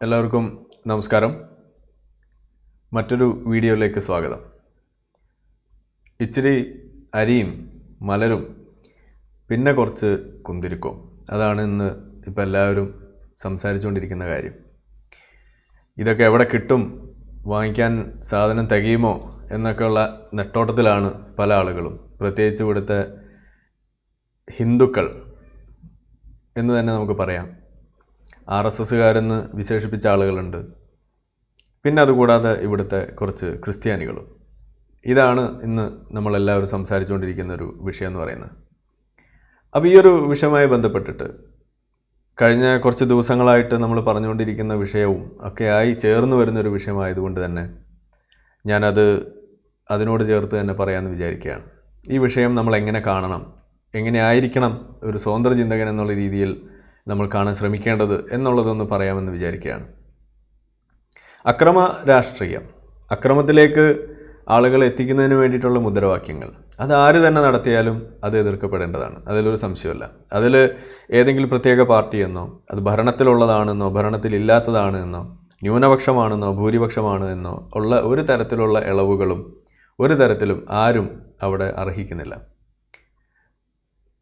എല്ലാവർക്കും നമസ്കാരം. മറ്റൊരു വീഡിയോയിലേക്ക് സ്വാഗതം. ഇച്ചിരി അരിയും മലരും പിന്നെ കുറച്ച് കുന്തിരിക്കവും അതാണ് ഇന്ന് ഇപ്പം എല്ലാവരും സംസാരിച്ചുകൊണ്ടിരിക്കുന്ന കാര്യം. ഇതൊക്കെ എവിടെ കിട്ടും? വാങ്ങിക്കാൻ സാധനം തികയുമോ? എന്നൊക്കെയുള്ള നെട്ടോട്ടത്തിലാണ് പല ആളുകളും. പ്രത്യേകിച്ച് ഇവിടുത്തെ ഹിന്ദുക്കൾ എന്ന് തന്നെ നമുക്ക് പറയാം. ആർ എസ് എസ്സുകാരെന്ന് വിശേഷിപ്പിച്ച ആളുകളുണ്ട്. പിന്നെ അതുകൂടാതെ ഇവിടുത്തെ കുറച്ച് ക്രിസ്ത്യാനികളും. ഇതാണ് ഇന്ന് നമ്മളെല്ലാവരും സംസാരിച്ചുകൊണ്ടിരിക്കുന്ന ഒരു വിഷയം എന്ന് പറയുന്നത്. അപ്പോൾ ഈ ഒരു വിഷയവുമായി ബന്ധപ്പെട്ടിട്ട് കഴിഞ്ഞ കുറച്ച് ദിവസങ്ങളായിട്ട് നമ്മൾ പറഞ്ഞുകൊണ്ടിരിക്കുന്ന വിഷയവും ഒക്കെ ആയി ചേർന്ന് വരുന്നൊരു വിഷയമായതുകൊണ്ട് തന്നെ ഞാനത് അതിനോട് ചേർത്ത് തന്നെ പറയാമെന്ന് വിചാരിക്കുകയാണ്. ഈ വിഷയം നമ്മൾ എങ്ങനെ കാണണം എങ്ങനെ ആയിരിക്കണം ഒരു സ്വതന്ത്ര ചിന്തകൻ എന്നുള്ള രീതിയിൽ നമ്മൾ കാണാൻ ശ്രമിക്കേണ്ടത് എന്നുള്ളതൊന്ന് പറയാമെന്ന് വിചാരിക്കുകയാണ്. അക്രമ രാഷ്ട്രീയം അക്രമത്തിലേക്ക് ആളുകളെ എത്തിക്കുന്നതിന് വേണ്ടിയിട്ടുള്ള മുദ്രാവാക്യങ്ങൾ. അത് ആര് തന്നെ നടത്തിയാലും അത് എതിർക്കപ്പെടേണ്ടതാണ്. അതിലൊരു സംശയമല്ല. അതിൽ ഏതെങ്കിലും പ്രത്യേക പാർട്ടിയെന്നോ അത് ഭരണത്തിലുള്ളതാണെന്നോ ഭരണത്തിലില്ലാത്തതാണ് എന്നോ ന്യൂനപക്ഷമാണെന്നോ ഭൂരിപക്ഷമാണ് എന്നോ ഉള്ള ഒരു തരത്തിലുള്ള ഇളവുകളും ഒരു തരത്തിലും ആരും അവിടെ അർഹിക്കുന്നില്ല.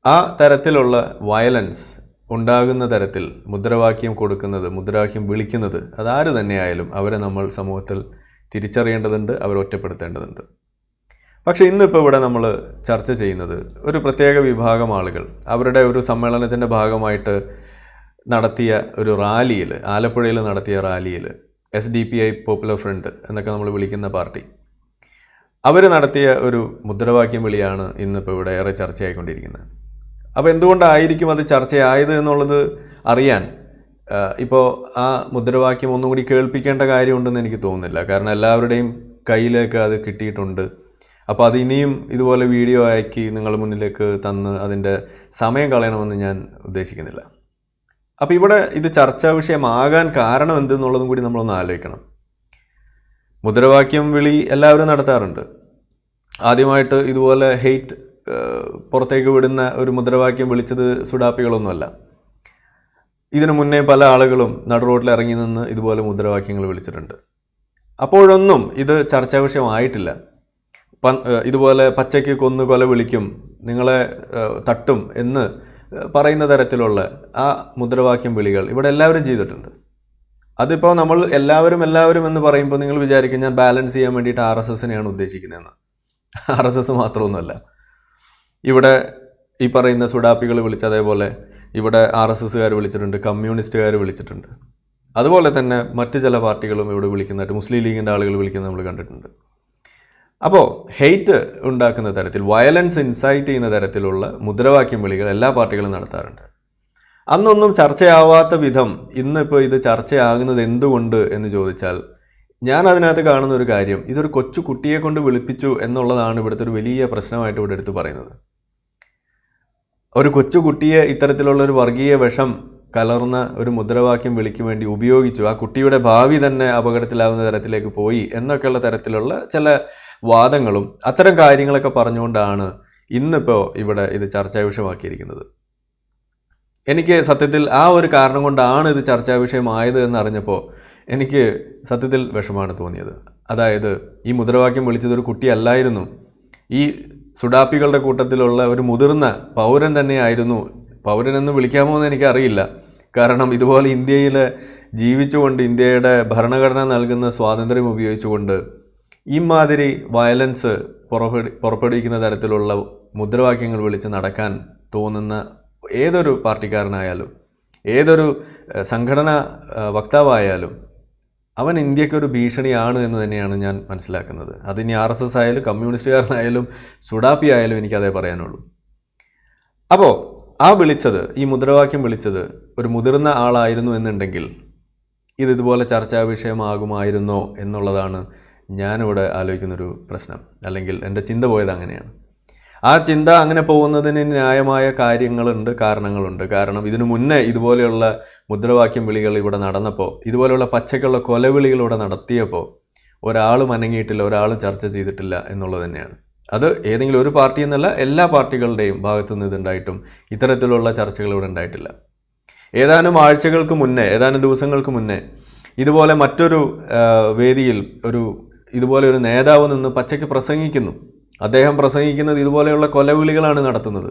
ആ തരത്തിലുള്ള വയലൻസ് ഉണ്ടാകുന്ന തരത്തിൽ മുദ്രാവാക്യം കൊടുക്കുന്നത് മുദ്രാവാക്യം വിളിക്കുന്നത് അതാര് തന്നെയായാലും അവരെ നമ്മൾ സമൂഹത്തിൽ തിരിച്ചറിയേണ്ടതുണ്ട് അവരെ ഒറ്റപ്പെടുത്തേണ്ടതുണ്ട്. പക്ഷേ ഇന്നിപ്പോൾ ഇവിടെ നമ്മൾ ചർച്ച ചെയ്യുന്നത് ഒരു പ്രത്യേക വിഭാഗം ആളുകൾ അവരുടെ ഒരു സമ്മേളനത്തിന്റെ ഭാഗമായിട്ട് നടത്തിയ ഒരു റാലിയിൽ ആലപ്പുഴയിൽ നടത്തിയ റാലിയിൽ S D P I popular front എന്നൊക്കെ നമ്മൾ വിളിക്കുന്ന പാർട്ടി. അവർ നടത്തിയ ഒരു മുദ്രാവാക്യം വിളിയാണ് ഇന്നിപ്പോൾ ഇവിടെ ഏറെ ചർച്ചയായിക്കൊണ്ടിരിക്കുന്നത്. അപ്പോൾ എന്തുകൊണ്ടായിരിക്കും അത് ചർച്ചയായത് എന്നുള്ളത് അറിയാൻ ഇപ്പോൾ ആ മുദ്രാവാക്യം ഒന്നും കൂടി കേൾപ്പിക്കേണ്ട കാര്യമുണ്ടെന്ന് എനിക്ക് തോന്നുന്നില്ല. കാരണം എല്ലാവരുടെയും കയ്യിലേക്ക് അത് കിട്ടിയിട്ടുണ്ട്. അപ്പോൾ അത് ഇനിയും ഇതുപോലെ വീഡിയോ അയക്കി നിങ്ങളുടെ മുന്നിലേക്ക് തന്ന് അതിന്റെ സമയം കളയണമെന്ന് ഞാൻ ഉദ്ദേശിക്കുന്നില്ല. അപ്പോൾ ഇവിടെ ഇത് ചർച്ചാ വിഷയമാകാൻ കാരണം എന്തെന്നുള്ളതും കൂടി നമ്മളൊന്ന് ആലോചിക്കണം. മുദ്രാവാക്യം വിളി എല്ലാവരും നടത്താറുണ്ട്. ആദ്യമായിട്ട് ഇതുപോലെ ഹെയ്റ്റ് പുറത്തേക്ക് വിടുന്ന ഒരു മുദ്രാവാക്യം വിളിച്ചത് സുഡാപ്പികളൊന്നുമല്ല. ഇതിനു മുന്നേ പല ആളുകളും നടു റോഡിൽ ഇറങ്ങി നിന്ന് ഇതുപോലെ മുദ്രാവാക്യങ്ങൾ വിളിച്ചിട്ടുണ്ട്. അപ്പോഴൊന്നും ഇത് ചർച്ചാ വിഷയമായിട്ടില്ല. ഇതുപോലെ പച്ചയ്ക്ക് കൊന്നു കൊല വിളിക്കും നിങ്ങളെ തട്ടും എന്ന് പറയുന്ന തരത്തിലുള്ള ആ മുദ്രാവാക്യം വിളികൾ ഇവിടെ എല്ലാവരും ചെയ്തിട്ടുണ്ട്. അതിപ്പോൾ നമ്മൾ എല്ലാവരും എല്ലാവരും എന്ന് പറയുമ്പോൾ നിങ്ങൾ വിചാരിക്കും ഞാൻ ബാലൻസ് ചെയ്യാൻ വേണ്ടിയിട്ട് ആർ എസ് എസിനെയാണ് ഉദ്ദേശിക്കുന്നതെന്ന്. ആർ എസ് എസ് മാത്രമൊന്നുമല്ല. ഇവിടെ ഈ പറയുന്ന സുഡാപ്പികൾ വിളിച്ച അതേപോലെ ഇവിടെ ആർ എസ് എസ്സുകാർ വിളിച്ചിട്ടുണ്ട് കമ്മ്യൂണിസ്റ്റുകാർ വിളിച്ചിട്ടുണ്ട്. അതുപോലെ തന്നെ മറ്റ് ചില പാർട്ടികളും ഇവിടെ വിളിക്കുന്നതായിട്ട് മുസ്ലിം ലീഗിന്റെ ആളുകൾ വിളിക്കുന്നത് നമ്മൾ കണ്ടിട്ടുണ്ട്. അപ്പോൾ ഹെയ്റ്റ് ഉണ്ടാക്കുന്ന തരത്തിൽ വയലൻസ് ഇൻസൈറ്റ് ചെയ്യുന്ന തരത്തിലുള്ള മുദ്രാവാക്യം വിളികൾ എല്ലാ പാർട്ടികളും നടത്താറുണ്ട്. അന്നൊന്നും ചർച്ചയാവാത്ത വിധം ഇന്നിപ്പോൾ ഇത് ചർച്ചയാകുന്നത് എന്തുകൊണ്ട് എന്ന് ചോദിച്ചാൽ ഞാൻ അതിനകത്ത് കാണുന്ന ഒരു കാര്യം ഇതൊരു കൊച്ചു കുട്ടിയെ കൊണ്ട് വിളിപ്പിച്ചു എന്നുള്ളതാണ് ഇവിടുത്തെ ഒരു വലിയ പ്രശ്നമായിട്ട് ഇവിടെ എടുത്ത് പറയുന്നത്. ഒരു കൊച്ചുകുട്ടിയെ ഇത്തരത്തിലുള്ള ഒരു വർഗീയ വിഷം കലർന്ന ഒരു മുദ്രാവാക്യം വിളിക്ക് വേണ്ടി ഉപയോഗിച്ചു. ആ കുട്ടിയുടെ ഭാവി തന്നെ അപകടത്തിലാവുന്ന തരത്തിലേക്ക് പോയി എന്നൊക്കെയുള്ള തരത്തിലുള്ള ചില വാദങ്ങളും അത്തരം കാര്യങ്ങളൊക്കെ പറഞ്ഞുകൊണ്ടാണ് ഇന്നിപ്പോൾ ഇവിടെ ഇത് ചർച്ചാ വിഷയമാക്കിയിരിക്കുന്നത് എനിക്ക് സത്യത്തിൽ ആ ഒരു കാരണം കൊണ്ടാണ് ഇത് ചർച്ചാ വിഷയമായത് എന്ന് അറിഞ്ഞപ്പോൾ എനിക്ക് സത്യത്തിൽ വിഷമാണ് തോന്നിയത്. അതായത് ഈ മുദ്രാവാക്യം വിളിച്ചത് ഒരു കുട്ടിയല്ലായിരുന്നു. ഈ സുഡാപ്പികളുടെ കൂട്ടത്തിലുള്ള ഒരു മുതിർന്ന പൗരൻ തന്നെയായിരുന്നു. പൗരനെന്ന് വിളിക്കാമോ എന്ന് എനിക്കറിയില്ല. കാരണം ഇതുപോലെ ഇന്ത്യയിൽ ജീവിച്ചുകൊണ്ട് ഇന്ത്യയുടെ ഭരണഘടന നൽകുന്ന സ്വാതന്ത്ര്യം ഉപയോഗിച്ചുകൊണ്ട് ഇമാതിരി വയലൻസ് പുറപ്പെടു പുറപ്പെടുവിക്കുന്ന തരത്തിലുള്ള മുദ്രാവാക്യങ്ങൾ വിളിച്ച് നടക്കാൻ തോന്നുന്ന ഏതൊരു പാർട്ടിക്കാരനായാലും ഏതൊരു സംഘടനാ വക്താവായാലും അവൻ ഇന്ത്യക്കൊരു ഭീഷണിയാണ് എന്ന് തന്നെയാണ് ഞാൻ മനസ്സിലാക്കുന്നത്. അതിനി ആർ എസ് എസ് ആയാലും കമ്മ്യൂണിസ്റ്റുകാരനായാലും സുഡാപ്പി ആയാലും എനിക്കതേ പറയാനുള്ളൂ. അപ്പോൾ ആ വിളിച്ചത് ഈ മുദ്രാവാക്യം വിളിച്ചത് ഒരു മുതിർന്ന ആളായിരുന്നു എന്നുണ്ടെങ്കിൽ ഇത് ഇതുപോലെ ചർച്ചാ വിഷയമാകുമായിരുന്നോ എന്നുള്ളതാണ് ഞാനിവിടെ ആലോചിക്കുന്നൊരു പ്രശ്നം. അല്ലെങ്കിൽ എന്റെ ചിന്ത പോയത് അങ്ങനെയാണ്. ആ ചിന്ത അങ്ങനെ പോകുന്നതിന് ന്യായമായ കാര്യങ്ങളുണ്ട് കാരണങ്ങളുണ്ട്. കാരണം ഇതിനു മുന്നേ ഇതുപോലെയുള്ള മുദ്രാവാക്യം വിളികൾ ഇവിടെ നടന്നപ്പോൾ ഇതുപോലെയുള്ള പച്ചക്കുള്ള കൊലവിളികൾ ഇവിടെ നടത്തിയപ്പോൾ ഒരാളും അനങ്ങിയിട്ടില്ല ഒരാളും ചർച്ച ചെയ്തിട്ടില്ല എന്നുള്ളത് തന്നെയാണ്. അത് ഏതെങ്കിലും ഒരു പാർട്ടി എന്നല്ല എല്ലാ പാർട്ടികളുടെയും ഭാഗത്തു നിന്ന് ഇതുണ്ടായിട്ടും ഇത്തരത്തിലുള്ള ചർച്ചകൾ ഇവിടെ ഉണ്ടായിട്ടില്ല. ഏതാനും ആഴ്ചകൾക്ക് മുന്നേ ഏതാനും ദിവസങ്ങൾക്ക് മുന്നേ ഇതുപോലെ മറ്റൊരു വേദിയിൽ ഒരു ഇതുപോലെ ഒരു നേതാവ് നിന്ന് പച്ചയ്ക്ക് പ്രസംഗിക്കുന്നു. അദ്ദേഹം പ്രസംഗിക്കുന്നത് ഇതുപോലെയുള്ള കൊലവിളികളാണ് നടത്തുന്നത്.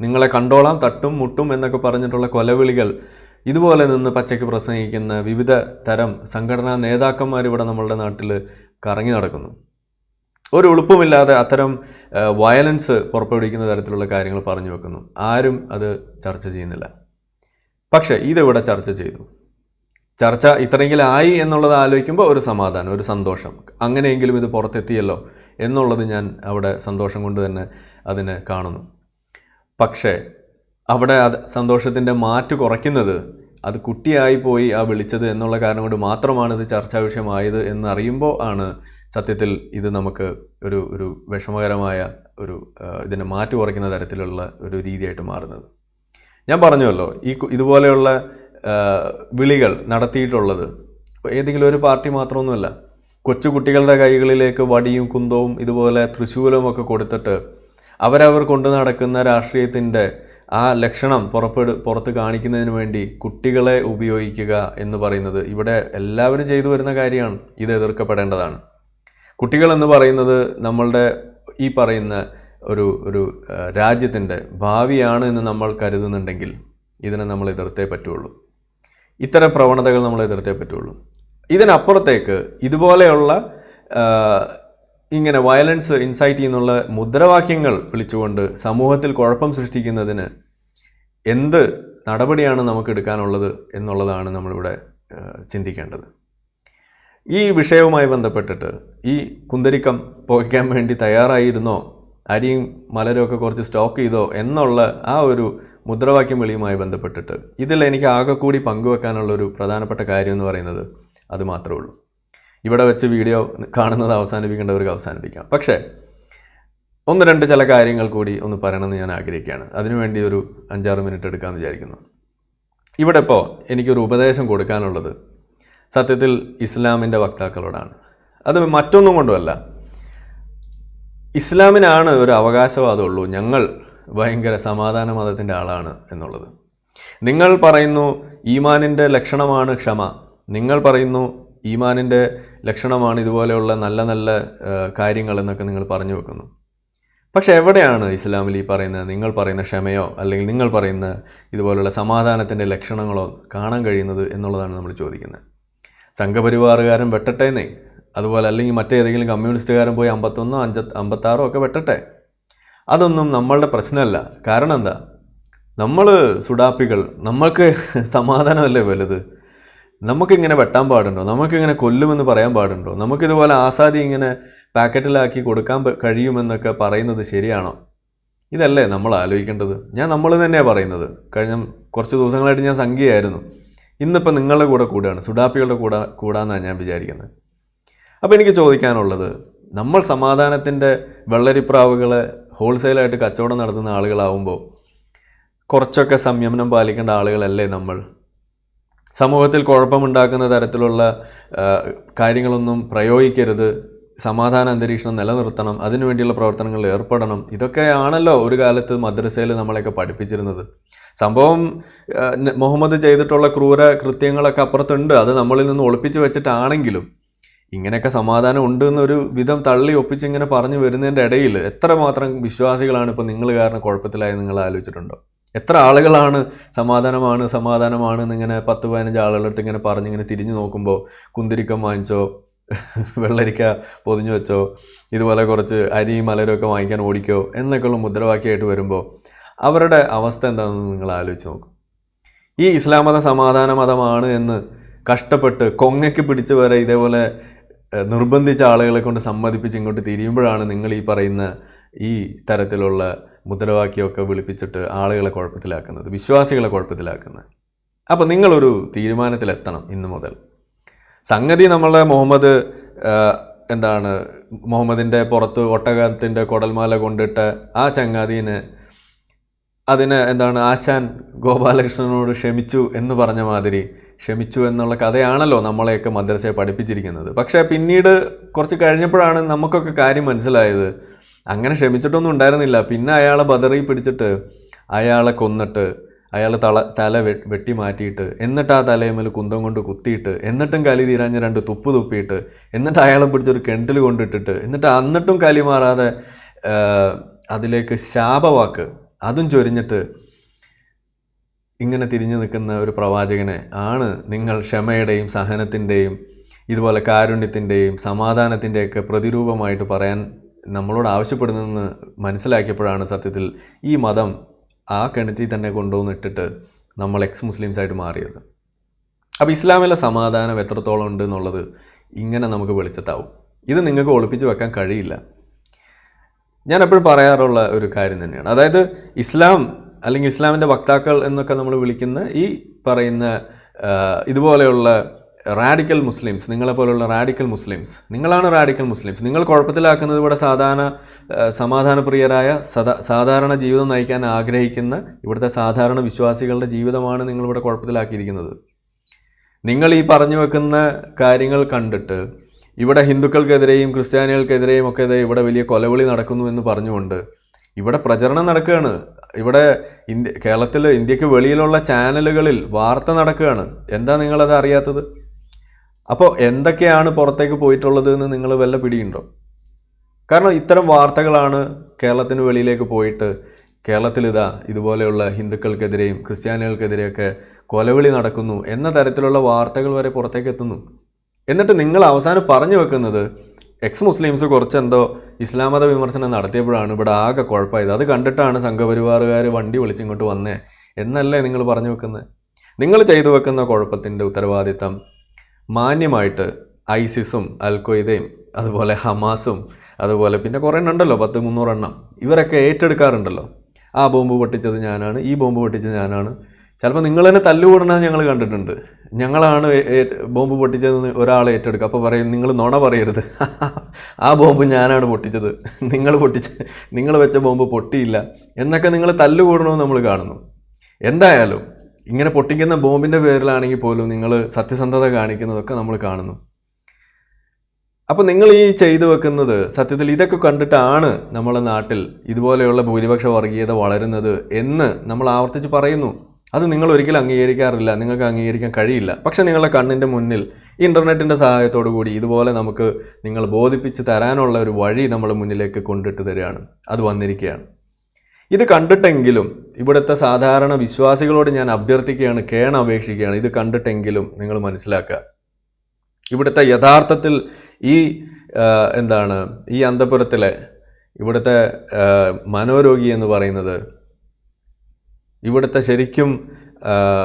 നിങ്ങളെ കണ്ടോളാം തട്ടും മുട്ടും എന്നൊക്കെ പറഞ്ഞിട്ടുള്ള കൊലവിളികൾ. ഇതുപോലെ നിന്ന് പച്ചയ്ക്ക് പ്രസംഗിക്കുന്ന വിവിധ തരം സംഘടനാ നേതാക്കന്മാർ ഇവിടെ നമ്മളുടെ നാട്ടിൽ കറങ്ങി നടക്കുന്നു. ഒരു എളുപ്പമില്ലാതെ അത്തരം വയലൻസ് പുറപ്പെടുവിക്കുന്ന തരത്തിലുള്ള കാര്യങ്ങൾ പറഞ്ഞു വെക്കുന്നു. ആരും അത് ചർച്ച ചെയ്യുന്നില്ല. പക്ഷേ ഇതിവിടെ ചർച്ച ചെയ്തു? ചർച്ച ഇത്രയെങ്കിലും ആയി എന്നുള്ളത് ആലോചിക്കുമ്പോൾ ഒരു സമാധാനം ഒരു സന്തോഷം. അങ്ങനെയെങ്കിലും ഇത് പുറത്തെത്തിയല്ലോ. എന്നുള്ളത് ഞാൻ അവിടെ സന്തോഷം കൊണ്ട് തന്നെ അതിനെ കാണുന്നു. പക്ഷേ അവിടെ അത് സന്തോഷത്തിന്റെ മാറ്റ് കുറയ്ക്കുന്നത് അത് കുട്ടിയായി പോയി ആ വിളിച്ചത് എന്നുള്ള കാരണം കൊണ്ട് മാത്രമാണ് ഇത് ചർച്ചാ വിഷയമായത് എന്നറിയുമ്പോൾ ആണ് സത്യത്തിൽ ഇത് നമുക്ക് ഒരു ഒരു വിഷമകരമായ ഒരു ഇതിനെ മാറ്റ് കുറയ്ക്കുന്ന തരത്തിലുള്ള ഒരു രീതിയായിട്ട് മാറുന്നത്. ഞാൻ പറഞ്ഞുവല്ലോ ഈ ഇതുപോലെയുള്ള വിളികൾ നടത്തിയിട്ടുള്ളത് ഏതെങ്കിലും ഒരു പാർട്ടി മാത്രമൊന്നുമല്ല. കൊച്ചു കുട്ടികളുടെ കൈകളിലേക്ക് വടിയും കുന്തവും ഇതുപോലെ തൃശൂലവും ഒക്കെ കൊടുത്തിട്ട് അവരവർ കൊണ്ടു നടക്കുന്ന രാഷ്ട്രീയത്തിന്റെ ആ ലക്ഷണം പുറപ്പെടു പുറത്ത് കാണിക്കുന്നതിന് വേണ്ടി കുട്ടികളെ ഉപയോഗിക്കുക എന്ന് പറയുന്നത് ഇവിടെ എല്ലാവരും ചെയ്തു വരുന്ന കാര്യമാണ്. ഇത് എതിർക്കപ്പെടേണ്ടതാണ്. കുട്ടികൾ എന്ന് പറയുന്നത് നമ്മളുടെ ഈ പറയുന്ന ഒരു ഒരു രാജ്യത്തിന്റെ ഭാവിയാണ് എന്ന് നമ്മൾ കരുതുന്നുണ്ടെങ്കിൽ ഇതിനെ നമ്മൾ എതിർത്തേ പറ്റുള്ളൂ. ഇത്തരം പ്രവണതകൾ നമ്മൾ എതിർത്തേ പറ്റുള്ളൂ. ഇതിനപ്പുറത്തേക്ക് ഇതുപോലെയുള്ള ഇങ്ങനെ വയലൻസ് ഇൻസൈറ്റ് ചെയ്യുന്നുള്ള മുദ്രാവാക്യങ്ങൾ വിളിച്ചുകൊണ്ട് സമൂഹത്തിൽ കുഴപ്പം സൃഷ്ടിക്കുന്നതിന് എന്ത് നടപടിയാണ് നമുക്ക് എടുക്കാനുള്ളത് എന്നുള്ളതാണ് നമ്മളിവിടെ ചിന്തിക്കേണ്ടത്. ഈ വിഷയവുമായി ബന്ധപ്പെട്ടിട്ട് ഈ കുന്തരിക്കം പോയിക്കാൻ വേണ്ടി തയ്യാറായിരുന്നോ അരിയും മലരൊക്കെ കുറച്ച് സ്റ്റോക്ക് ചെയ്തോ എന്നുള്ള ആ ഒരു മുദ്രാവാക്യം വിളിയുമായി ബന്ധപ്പെട്ടിട്ട് ഇതിൽ എനിക്ക് ആകെ കൂടി പങ്കുവെക്കാനുള്ള ഒരു പ്രധാനപ്പെട്ട കാര്യം എന്ന് പറയുന്നത് അത് മാത്രമേ ഉള്ളൂ. ഇവിടെ വെച്ച് വീഡിയോ കാണുന്നത് അവസാനിപ്പിക്കേണ്ടവർക്ക് അവസാനിപ്പിക്കാം. പക്ഷേ ഒന്ന് രണ്ട് ചില കാര്യങ്ങൾ കൂടി ഒന്ന് പറയണമെന്ന് ഞാൻ ആഗ്രഹിക്കുകയാണ്. അതിനുവേണ്ടി ഒരു അഞ്ചാറ് മിനിറ്റ് എടുക്കാമെന്ന് വിചാരിക്കുന്നു. ഇവിടെ ഇപ്പോൾ എനിക്കൊരു ഉപദേശം കൊടുക്കാനുള്ളത് സത്യത്തിൽ ഇസ്ലാമിന്റെ വക്താക്കളോടാണ്. അത് മറ്റൊന്നും കൊണ്ടുമല്ല. ഇസ്ലാമിനാണ് ഒരു അവകാശവാദമുള്ളൂ ഞങ്ങൾ ഭയങ്കര സമാധാന മതത്തിന്റെ ആളാണ് എന്നുള്ളത്. നിങ്ങൾ പറയുന്നു ഈമാനിന്റെ ലക്ഷണമാണ് ക്ഷമ. നിങ്ങൾ പറയുന്നു ഈമാനിന്റെ ലക്ഷണമാണ് ഇതുപോലെയുള്ള നല്ല നല്ല കാര്യങ്ങൾ എന്നൊക്കെ നിങ്ങൾ പറഞ്ഞു വെക്കുന്നു. പക്ഷേ എവിടെയാണ് ഇസ്ലാമിൽ ഈ പറയുന്ന നിങ്ങൾ പറയുന്ന ക്ഷമയോ അല്ലെങ്കിൽ നിങ്ങൾ പറയുന്ന ഇതുപോലുള്ള സമാധാനത്തിന്റെ ലക്ഷണങ്ങളോ കാണാൻ കഴിയുന്നത് എന്നുള്ളതാണ് നമ്മൾ ചോദിക്കുന്നത്. സംഘപരിവാറുകാരൻ വെട്ടട്ടേന്നേ അതുപോലെ അല്ലെങ്കിൽ മറ്റേതെങ്കിലും കമ്മ്യൂണിസ്റ്റുകാരൻ പോയി അമ്പത്തൊന്നോ അഞ്ച അമ്പത്താറോ ഒക്കെ വെട്ടട്ടെ. അതൊന്നും നമ്മളുടെ പ്രശ്നമല്ല. കാരണം എന്താ? നമ്മൾ സുഡാപ്പികൾ നമ്മൾക്ക് സമാധാനമല്ലേ വലുത്? നമുക്കിങ്ങനെ വെട്ടാൻ പാടുണ്ടോ? നമുക്കിങ്ങനെ കൊല്ലുമെന്ന് പറയാൻ പാടുണ്ടോ? നമുക്കിതുപോലെ ആസാദി ഇങ്ങനെ പാക്കറ്റിലാക്കി കൊടുക്കാൻ കഴിയുമെന്നൊക്കെ പറയുന്നത് ശരിയാണോ? ഇതല്ലേ നമ്മൾ ആലോചിക്കേണ്ടത്. ഞാൻ നമ്മൾ തന്നെയാണ് പറയുന്നത്. കഴിഞ്ഞ കുറച്ച് ദിവസങ്ങളായിട്ട് ഞാൻ സംഖ്യയായിരുന്നു ഇന്നിപ്പോൾ നിങ്ങളുടെ കൂടെ കൂടുകയാണ് സുഡാപ്പികളുടെ കൂടെ കൂടാന്നാണ് ഞാൻ വിചാരിക്കുന്നത്. അപ്പോൾ എനിക്ക് ചോദിക്കാനുള്ളത് നമ്മൾ സമാധാനത്തിന്റെ വെള്ളരിപ്രാവുകളെ ഹോൾസെയിലായിട്ട് കച്ചവടം നടത്തുന്ന ആളുകളാവുമ്പോൾ കുറച്ചൊക്കെ സംയമനം പാലിക്കേണ്ട ആളുകളല്ലേ നമ്മൾ? സമൂഹത്തിൽ കുഴപ്പമുണ്ടാക്കുന്ന തരത്തിലുള്ള കാര്യങ്ങളൊന്നും പ്രയോഗിക്കരുത്. സമാധാന അന്തരീക്ഷം നിലനിർത്തണം. അതിനുവേണ്ടിയുള്ള പ്രവർത്തനങ്ങളിൽ ഏർപ്പെടണം. ഇതൊക്കെയാണല്ലോ ഒരു കാലത്ത് മദ്രസയിൽ നമ്മളെയൊക്കെ പഠിപ്പിച്ചിരുന്നത്. സംഭവം മുഹമ്മദ് ചെയ്തിട്ടുള്ള ക്രൂര കൃത്യങ്ങളൊക്കെ അപ്പുറത്തുണ്ട്. അത് നമ്മളിൽ നിന്ന് ഒളിപ്പിച്ച് വെച്ചിട്ടാണെങ്കിലും ഇങ്ങനെയൊക്കെ സമാധാനം ഉണ്ട് എന്നൊരു വിധം തള്ളി ഒപ്പിച്ചിങ്ങനെ പറഞ്ഞു വരുന്നതിന്റെ ഇടയിൽ എത്രമാത്രം വിശ്വാസികളാണ് ഇപ്പോൾ നിങ്ങൾ കാരണം കുഴപ്പത്തിലായി നിങ്ങൾ ആലോചിച്ചിട്ടുണ്ടോ? എത്ര ആളുകളാണ് സമാധാനമാണ് സമാധാനമാണ് എന്നിങ്ങനെ പത്ത് പതിനഞ്ച് ആളുകളുടെ അടുത്ത് ഇങ്ങനെ പറഞ്ഞിങ്ങനെ തിരിഞ്ഞു നോക്കുമ്പോൾ കുന്തിരിക്കം വാങ്ങിച്ചോ വെള്ളരിക്ക പൊതിഞ്ഞു വെച്ചോ ഇതുപോലെ കുറച്ച് അരി മലരൊക്കെ വാങ്ങിക്കാൻ ഓടിക്കോ എന്നൊക്കെയുള്ള മുദ്രാവാക്യമായിട്ട് വരുമ്പോൾ അവരുടെ അവസ്ഥ എന്താണെന്ന് നിങ്ങൾ ആലോചിച്ച് നോക്കും. ഈ ഇസ്ലാം മത സമാധാന മതമാണ് എന്ന് കഷ്ടപ്പെട്ട് കൊങ്ങയ്ക്ക് പിടിച്ച് വരെ ഇതേപോലെ നിർബന്ധിച്ച ആളുകളെ കൊണ്ട് സമ്മതിപ്പിച്ച് ഇങ്ങോട്ട് തിരിയുമ്പോഴാണ് നിങ്ങൾ ഈ പറയുന്ന ഈ തരത്തിലുള്ള മുദ്രാവാക്യമൊക്കെ വിളിപ്പിച്ചിട്ട് ആളുകളെ കുഴപ്പത്തിലാക്കുന്നത് വിശ്വാസികളെ കുഴപ്പത്തിലാക്കുന്നത്. അപ്പോൾ നിങ്ങളൊരു തീരുമാനത്തിലെത്തണം ഇന്ന് മുതൽ. സംഗതി നമ്മളെ മുഹമ്മദ് എന്താണ് മുഹമ്മദിന്റെ പുറത്ത് ഒട്ടകത്തിന്റെ കുടൽമാല കൊണ്ടിട്ട് ആ ചങ്ങാതിനെ അതിന് എന്താണ് ആശാൻ ഗോപാലകൃഷ്ണനോട് ക്ഷമിച്ചു എന്ന് പറഞ്ഞ മാതിരി ക്ഷമിച്ചു എന്നുള്ള കഥയാണല്ലോ നമ്മളെയൊക്കെ മദ്രസയെ പഠിപ്പിച്ചിരിക്കുന്നത്. പക്ഷേ പിന്നീട് കുറച്ച് കഴിഞ്ഞപ്പോഴാണ് നമുക്കൊക്കെ കാര്യം മനസ്സിലായത് അങ്ങനെ ക്ഷമിച്ചിട്ടൊന്നും ഉണ്ടായിരുന്നില്ല. പിന്നെ അയാളെ ബദറി പിടിച്ചിട്ട് അയാളെ കൊന്നിട്ട് അയാൾ തല തല വെട്ടി മാറ്റിയിട്ട് എന്നിട്ട് ആ തലയമേൽ കുന്തം കൊണ്ട് കുത്തിയിട്ട് എന്നിട്ടും കലി തീരാഞ്ഞ് രണ്ട് തുപ്പ് തുപ്പിയിട്ട് എന്നിട്ട് അയാളെ പിടിച്ചൊരു കിണറ്റിൽ കൊണ്ടിട്ടിട്ട് എന്നിട്ട് എന്നിട്ടും കലി മാറാതെ അതിലേക്ക് ശാപവാക്ക് അതും ചൊരിഞ്ഞിട്ട് ഇങ്ങനെ തിരിഞ്ഞു നിൽക്കുന്ന ഒരു പ്രവാചകനെ ആണ് നിങ്ങൾ ക്ഷമയുടെയും സഹനത്തിന്റെയും ഇതുപോലെ കാരുണ്യത്തിന്റെയും സമാധാനത്തിന്റെയൊക്കെ പ്രതിരൂപമായിട്ട് പറയാൻ നമ്മളോട് ആവശ്യപ്പെടുന്നതെന്ന് മനസ്സിലാക്കിയപ്പോഴാണ് സത്യത്തിൽ ഈ മതം ആ കിണറ്റിൽ തന്നെ കൊണ്ടുവന്നിട്ടിട്ട് നമ്മൾ എക്സ് മുസ്ലിംസ് ആയിട്ട് മാറിയത്. അപ്പോൾ ഇസ്ലാമിലെ സമാധാനം എത്രത്തോളം ഉണ്ട് എന്നുള്ളത് ഇങ്ങനെ നമുക്ക് വെളിച്ചത്താവും. ഇത് നിങ്ങൾക്ക് ഒളിപ്പിച്ച് വെക്കാൻ കഴിയില്ല. ഞാൻ എപ്പോഴും പറയാറുള്ള ഒരു കാര്യം തന്നെയാണ്. അതായത് ഇസ്ലാം അല്ലെങ്കിൽ ഇസ്ലാമിന്റെ വക്താക്കൾ എന്നൊക്കെ നമ്മൾ വിളിക്കുന്ന ഈ പറയുന്ന ഇതുപോലെയുള്ള റാഡിക്കൽ മുസ്ലിംസ് നിങ്ങളെപ്പോലുള്ള റാഡിക്കൽ മുസ്ലിംസ് നിങ്ങളാണ് റാഡിക്കൽ മുസ്ലിംസ്. നിങ്ങൾ കുഴപ്പത്തിലാക്കുന്നത് ഇവിടെ സാധാരണ സമാധാനപ്രിയരായ സദാ സാധാരണ ജീവിതം നയിക്കാൻ ആഗ്രഹിക്കുന്ന ഇവിടുത്തെ സാധാരണ വിശ്വാസികളുടെ ജീവിതമാണ് നിങ്ങളിവിടെ കുഴപ്പത്തിലാക്കിയിരിക്കുന്നത്. നിങ്ങൾ ഈ പറഞ്ഞു വെക്കുന്ന കാര്യങ്ങൾ കണ്ടിട്ട് ഇവിടെ ഹിന്ദുക്കൾക്കെതിരെയും ക്രിസ്ത്യാനികൾക്കെതിരെയും ഒക്കെ ഇവിടെ വലിയ കൊലവിളി നടക്കുന്നു എന്ന് പറഞ്ഞുകൊണ്ട് ഇവിടെ പ്രചരണം നടക്കുകയാണ്. ഇവിടെ ഇന്ത്യ കേരളത്തിൽ ഇന്ത്യയ്ക്ക് വെളിയിലുള്ള ചാനലുകളിൽ വാർത്ത നടക്കുകയാണ്. എന്താ നിങ്ങളത് അറിയാത്തത്? അപ്പോൾ എന്തൊക്കെയാണ് പുറത്തേക്ക് പോയിട്ടുള്ളത് എന്ന് നിങ്ങൾ വല്ല പിടിയുണ്ടോ? കാരണം ഇത്തരം വാർത്തകളാണ് കേരളത്തിന് വെളിയിലേക്ക് പോയിട്ട് കേരളത്തിൽ ഇതാ ഇതുപോലെയുള്ള ഹിന്ദുക്കൾക്കെതിരെയും ക്രിസ്ത്യാനികൾക്കെതിരെയൊക്കെ കൊലവിളി നടക്കുന്നു എന്ന തരത്തിലുള്ള വാർത്തകൾ വരെ പുറത്തേക്ക് എത്തുന്നു. എന്നിട്ട് നിങ്ങൾ അവസാനം പറഞ്ഞു വെക്കുന്നത് എക്സ് മുസ്ലിംസ് കുറച്ചെന്തോ ഇസ്ലാം മത വിമർശനം നടത്തിയപ്പോഴാണ് ഇവിടെ ആകെ കുഴപ്പമായത്. അത് കണ്ടിട്ടാണ് സംഘപരിവാറുകാർ വണ്ടി വിളിച്ചിങ്ങോട്ട് വന്നേ എന്നല്ലേ നിങ്ങൾ പറഞ്ഞു വെക്കുന്നത്? നിങ്ങൾ ചെയ്തു വെക്കുന്ന കുഴപ്പത്തിന്റെ ഉത്തരവാദിത്തം മാന്യമായിട്ട് ഐസിസും അൽഖ്വയ്ദയും അതുപോലെ ഹമാസും അതുപോലെ പിന്നെ കുറേ ഉണ്ടല്ലോ പത്ത് മുന്നൂറെണ്ണം ഇവരൊക്കെ ഏറ്റെടുക്കാറുണ്ടല്ലോ. ആ ബോംബ് പൊട്ടിച്ചത് ഞാനാണ് ഈ ബോംബ് പൊട്ടിച്ചത് ഞാനാണ്. ചിലപ്പോൾ നിങ്ങൾ തന്നെ തല്ലുകൂടണത് ഞങ്ങൾ കണ്ടിട്ടുണ്ട്. ഞങ്ങളാണ് ബോംബ് പൊട്ടിച്ചതെന്ന് ഒരാൾ ഏറ്റെടുക്കുക അപ്പോൾ പറയും നിങ്ങൾ നുണ പറയരുത്. ആ ബോംബ് ഞാനാണ് പൊട്ടിച്ചത്. നിങ്ങൾ പൊട്ടിച്ച നിങ്ങൾ വെച്ച ബോംബ് പൊട്ടിയില്ല. എന്നൊക്കെ നിങ്ങൾ തല്ലുകൂടണമെന്ന് നമ്മൾ കാണുന്നു. എന്തായാലും ഇങ്ങനെ പൊട്ടിക്കുന്ന ബോംബിന്റെ പേരിലാണെങ്കിൽ പോലും നിങ്ങൾ സത്യസന്ധത കാണിക്കുന്നതൊക്കെ നമ്മൾ കാണുന്നു. അപ്പോൾ നിങ്ങൾ ഈ ചെയ്തു വെക്കുന്നത് സത്യത്തിൽ ഇതൊക്കെ കണ്ടിട്ടാണ് നമ്മളെ നാട്ടിൽ ഇതുപോലെയുള്ള ഭൂരിപക്ഷ വർഗീയത വളരുന്നത് എന്ന് നമ്മൾ ആവർത്തിച്ച് പറയുന്നു. അത് നിങ്ങൾ ഒരിക്കലും അംഗീകരിക്കാറില്ല നിങ്ങൾക്ക് അംഗീകരിക്കാൻ കഴിയില്ല. പക്ഷേ നിങ്ങളുടെ കണ്ണിന്റെ മുന്നിൽ ഇന്റർനെറ്റിന്റെ സഹായത്തോടു കൂടി ഇതുപോലെ നമുക്ക് നിങ്ങൾ ബോധിപ്പിച്ച് തരാനുള്ള ഒരു വഴി നമ്മൾ മുന്നിലേക്ക് കൊണ്ടിട്ട് തരികയാണ്. അത് വന്നിരിക്കുകയാണ്. ഇത് കണ്ടിട്ടെങ്കിലും ഇവിടുത്തെ സാധാരണ വിശ്വാസികളോട് ഞാൻ അഭ്യർത്ഥിക്കുകയാണ് കേണ അപേക്ഷിക്കുകയാണ് ഇത് കണ്ടിട്ടെങ്കിലും നിങ്ങൾ മനസ്സിലാക്കുക. ഇവിടുത്തെ യഥാർത്ഥത്തിൽ ഈ എന്താണ് ഈ അന്തപുരത്തിലെ ഇവിടുത്തെ മനോരോഗി എന്ന് പറയുന്നത് ഇവിടുത്തെ ശരിക്കും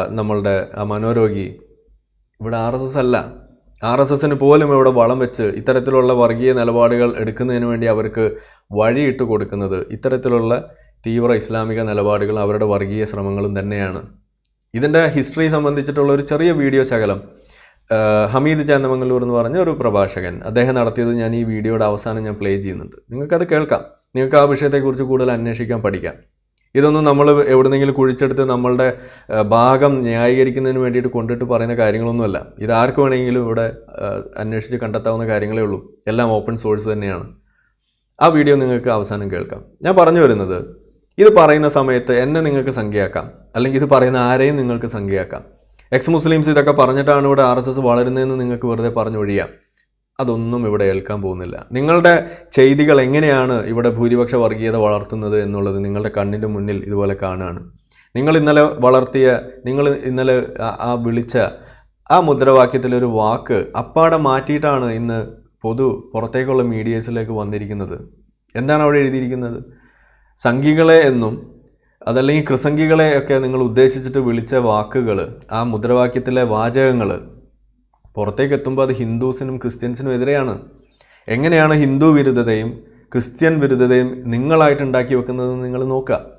നമ്മളുടെ ആ മനോരോഗി ഇവിടെ ആർ എസ് എസ് അല്ല. ആർ എസ് എസിന് പോലും ഇവിടെ വളം വെച്ച് ഇത്തരത്തിലുള്ള വർഗീയ നിലപാടുകൾ എടുക്കുന്നതിന് വേണ്ടി അവർക്ക് വഴിയിട്ട് കൊടുക്കുന്നത് ഇത്തരത്തിലുള്ള തീവ്ര ഇസ്ലാമിക നിലപാടുകൾ അവരുടെ വർഗീയ ശ്രമങ്ങളും തന്നെയാണ്. ഇതിന്റെ ഹിസ്റ്ററി സംബന്ധിച്ചിട്ടുള്ള ഒരു ചെറിയ വീഡിയോ ശകലം ഹമീദ് ചാന്തമംഗലൂർ എന്ന് പറഞ്ഞ ഒരു പ്രഭാഷകൻ. അദ്ദേഹം നടത്തിയത് ഞാൻ ഈ വീഡിയോയുടെ അവസാനം ഞാൻ പ്ലേ ചെയ്യുന്നുണ്ട്. നിങ്ങൾക്കത് കേൾക്കാം. നിങ്ങൾക്ക് ആ വിഷയത്തെക്കുറിച്ച് കൂടുതൽ അന്വേഷിക്കാൻ പഠിക്കാം. ഇതൊന്നും നമ്മൾ എവിടെന്നെങ്കിലും കുഴിച്ചെടുത്ത് നമ്മളുടെ ഭാഗം ന്യായീകരിക്കുന്നതിന് വേണ്ടിയിട്ട് കൊണ്ടിട്ട് പറയുന്ന കാര്യങ്ങളൊന്നുമല്ല. ഇത് ആർക്ക് വേണമെങ്കിലും ഇവിടെ അന്വേഷിച്ച് കണ്ടെത്താവുന്ന കാര്യങ്ങളേ ഉള്ളൂ. എല്ലാം ഓപ്പൺ സോഴ്സ് തന്നെയാണ്. ആ വീഡിയോ നിങ്ങൾക്ക് അവസാനം കേൾക്കാം. ഞാൻ പറഞ്ഞു വരുന്നത് ഇത് പറയുന്ന സമയത്ത് എന്നെ നിങ്ങൾക്ക് സംഖ്യയാക്കാം. അല്ലെങ്കിൽ ഇത് പറയുന്ന ആരെയും നിങ്ങൾക്ക് സംഖ്യയാക്കാം. എക്സ് മുസ്ലിംസ് ഇതൊക്കെ പറഞ്ഞിട്ടാണ് ഇവിടെ ആർ എസ് എസ് വളരുന്നതെന്ന് നിങ്ങൾക്ക് വെറുതെ പറഞ്ഞൊഴിയാം അതൊന്നും ഇവിടെ ഏൽക്കാൻ പോകുന്നില്ല. നിങ്ങളുടെ ചെയ്തികൾ എങ്ങനെയാണ് ഇവിടെ ഭൂരിപക്ഷ വർഗീയത വളർത്തുന്നത് എന്നുള്ളത് നിങ്ങളുടെ കണ്ണിന്റെ മുന്നിൽ ഇതുപോലെ കാണുകയാണ് നിങ്ങൾ ഇന്നലെ വളർത്തിയ നിങ്ങൾ ഇന്നലെ ആ- വിളിച്ച ആ മുദ്രാവാക്യത്തിലൊരു വാക്ക് അപ്പാടെ മാറ്റിയിട്ടാണ് ഇന്ന് പൊതു പുറത്തേക്കുള്ള മീഡിയസിലേക്ക് വന്നിരിക്കുന്നത്. എന്താണ് അവിടെ എഴുതിയിരിക്കുന്നത്? സംഘികളെ എന്നും അതല്ലെങ്കിൽ കൃസംഗികളെ ഒക്കെ നിങ്ങൾ ഉദ്ദേശിച്ചിട്ട് വിളിച്ച വാക്കുകൾ ആ മുദ്രാവാക്യത്തിലെ വാചകങ്ങൾ പുറത്തേക്ക് എത്തുമ്പോൾ അത് ഹിന്ദുസിനും ക്രിസ്ത്യൻസിനും എതിരെയാണ്. എങ്ങനെയാണ് ഹിന്ദു വിരുദ്ധതയും ക്രിസ്ത്യൻ വിരുദ്ധതയും നിങ്ങളായിട്ട് ഉണ്ടാക്കി വെക്കുന്നതെന്ന് നിങ്ങൾ നോക്കുക.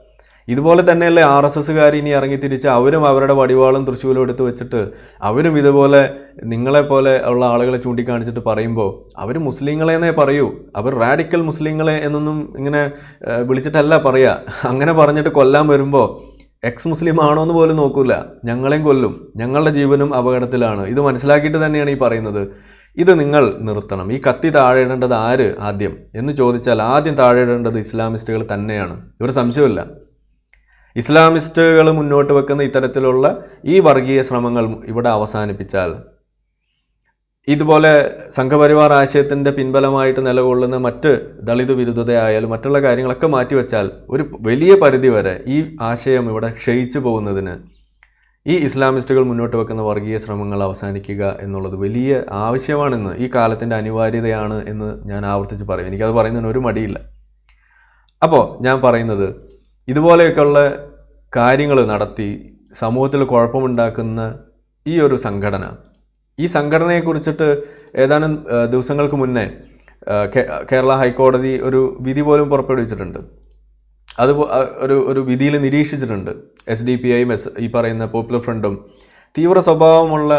ഇതുപോലെ തന്നെയല്ലേ ആർ എസ് എസ്സുകാർ ഇനി ഇറങ്ങി തിരിച്ച് അവരും അവരുടെ വടിവാളും തൃശ്ശൂലും എടുത്ത് വെച്ചിട്ട് അവരും ഇതുപോലെ നിങ്ങളെ പോലെ ഉള്ള ആളുകളെ ചൂണ്ടിക്കാണിച്ചിട്ട് പറയുമ്പോൾ അവർ മുസ്ലിങ്ങളെന്നേ പറയൂ. അവർ റാഡിക്കൽ മുസ്ലിങ്ങളെ എന്നൊന്നും ഇങ്ങനെ വിളിച്ചിട്ടല്ല പറയുക അങ്ങനെ പറഞ്ഞിട്ട് കൊല്ലാൻ വരുമ്പോൾ എക്സ് മുസ്ലിം ആണോ എന്ന് പോലും നോക്കൂല. ഞങ്ങളെയും കൊല്ലും. ഞങ്ങളുടെ ജീവനും അപകടത്തിലാണ്. ഇത് മനസ്സിലാക്കിയിട്ട് തന്നെയാണ് ഈ പറയുന്നത്. ഇത് നിങ്ങൾ നിർത്തണം. ഈ കത്തി താഴെയിടേണ്ടത് ആര് ആദ്യം? എന്ന് ചോദിച്ചാൽ ആദ്യം താഴെയിടേണ്ടത് ഇസ്ലാമിസ്റ്റുകൾ തന്നെയാണ്. ഇവർ സംശയമില്ല. ഇസ്ലാമിസ്റ്റുകൾ മുന്നോട്ട് വെക്കുന്ന ഇത്തരത്തിലുള്ള ഈ വർഗീയ ശ്രമങ്ങൾ ഇവിടെ അവസാനിപ്പിച്ചാൽ ഇതുപോലെ സംഘപരിവാർ ആശയത്തിന്റെ പിൻബലമായിട്ട് നിലകൊള്ളുന്ന മറ്റ് ദളിത് വിരുദ്ധതയായാലും മറ്റുള്ള കാര്യങ്ങളൊക്കെ മാറ്റിവെച്ചാൽ ഒരു വലിയ പരിധി വരെ ഈ ആശയം ഇവിടെ ക്ഷയിച്ചു പോകുന്നതിന് ഈ ഇസ്ലാമിസ്റ്റുകൾ മുന്നോട്ട് വെക്കുന്ന വർഗീയ ശ്രമങ്ങൾ അവസാനിക്കുക എന്നുള്ളത് വലിയ ആവശ്യമാണെന്ന് ഈ കാലത്തിന്റെ അനിവാര്യതയാണ് എന്ന് ഞാൻ ആവർത്തിച്ച് പറയും. എനിക്കത് പറയുന്നതിന് ഒരു മടിയില്ല. അപ്പോൾ ഞാൻ പറയുന്നത് ഇതുപോലെയൊക്കെയുള്ള കാര്യങ്ങൾ നടത്തി സമൂഹത്തിൽ കുഴപ്പമുണ്ടാക്കുന്ന ഈ ഒരു സംഘടന. ഈ സംഘടനയെക്കുറിച്ചിട്ട് ഏതാനും ദിവസങ്ങൾക്ക് മുന്നേ കേരള ഹൈക്കോടതി ഒരു വിധി പോലും പുറപ്പെടുവിച്ചിട്ടുണ്ട്. അത് ഒരു ഒരു വിധിയിൽ നിരീക്ഷിച്ചിട്ടുണ്ട്. എസ് ഡി പി ഐയും എസ് ഈ പറയുന്ന പോപ്പുലർ ഫ്രണ്ടും തീവ്ര സ്വഭാവമുള്ള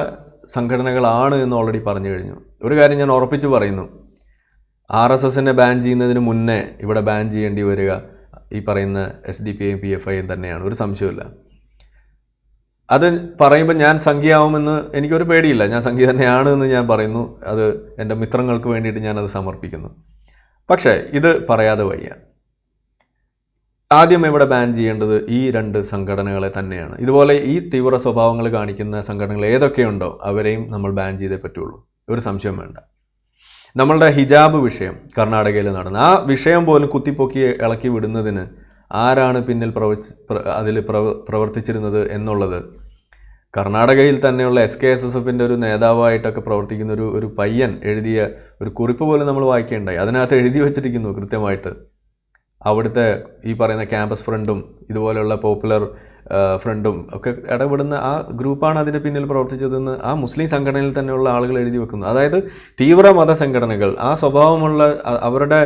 സംഘടനകളാണ് എന്ന് ഓൾറെഡി പറഞ്ഞു കഴിഞ്ഞു. ഒരു കാര്യം ഞാൻ ഉറപ്പിച്ചു പറയുന്നു. ആർ എസ് എസിനെ ബാൻ ചെയ്യുന്നതിന് മുന്നേ ഇവിടെ ബാൻ ചെയ്യേണ്ടി വരിക ഈ പറയുന്ന എസ് ഡി പി ഐയും പി എഫ് ഐയും തന്നെയാണ്. ഒരു സംശയമില്ല അത് പറയുമ്പോൾ ഞാൻ സംഖ്യയാവുമെന്ന് എനിക്കൊരു പേടിയില്ല. ഞാൻ സംഖ്യ തന്നെയാണ് എന്ന് ഞാൻ പറയുന്നു. അത് എന്റെ മിത്രങ്ങൾക്ക് വേണ്ടിയിട്ട് ഞാനത് സമർപ്പിക്കുന്നു. പക്ഷേ ഇത് പറയാതെ വയ്യ. ആദ്യം ഇവിടെ ബാൻ ചെയ്യേണ്ടത് ഈ രണ്ട് സംഘടനകളെ തന്നെയാണ്. ഇതുപോലെ ഈ തീവ്ര സ്വഭാവങ്ങൾ കാണിക്കുന്ന സംഘടനകൾ ഏതൊക്കെയുണ്ടോ അവരെയും നമ്മൾ ബാൻ ചെയ്തേ പറ്റുള്ളൂ. ഒരു സംശയം വേണ്ട. നമ്മളുടെ ഹിജാബ് വിഷയം കർണാടകയിൽ നടന്ന. ആ വിഷയം പോലും കുത്തിപ്പൊക്കി ഇളക്കി വിടുന്നതിന് ആരാണ് പിന്നിൽ പ്രവർത്തി അതിൽ പ്രവ പ്രവർത്തിച്ചിരുന്നത് എന്നുള്ളത്? കർണാടകയിൽ തന്നെയുള്ള എസ് കെ എസ് എസ് എഫിന്റെ ഒരു നേതാവായിട്ടൊക്കെ പ്രവർത്തിക്കുന്ന ഒരു ഒരു പയ്യൻ എഴുതിയ ഒരു കുറിപ്പ് പോലും നമ്മൾ വായിക്കേണ്ടായി. അതിനകത്ത് എഴുതി വച്ചിരിക്കുന്നു കൃത്യമായിട്ട്. അവിടുത്തെ ഈ പറയുന്ന ക്യാമ്പസ് ഫ്രണ്ടും ഇതുപോലെയുള്ള പോപ്പുലർ ഫ്രണ്ടും ഒക്കെ ഇടപെടുന്ന ആ ഗ്രൂപ്പാണ് അതിന്റെ പിന്നിൽ പ്രവർത്തിച്ചതെന്ന് ആ മുസ്ലിം സംഘടനയിൽ തന്നെയുള്ള ആളുകൾ എഴുതി വെക്കുന്നു. അതായത് തീവ്ര മത സംഘടനകൾ ആ സ്വഭാവമുള്ള അവരുടെ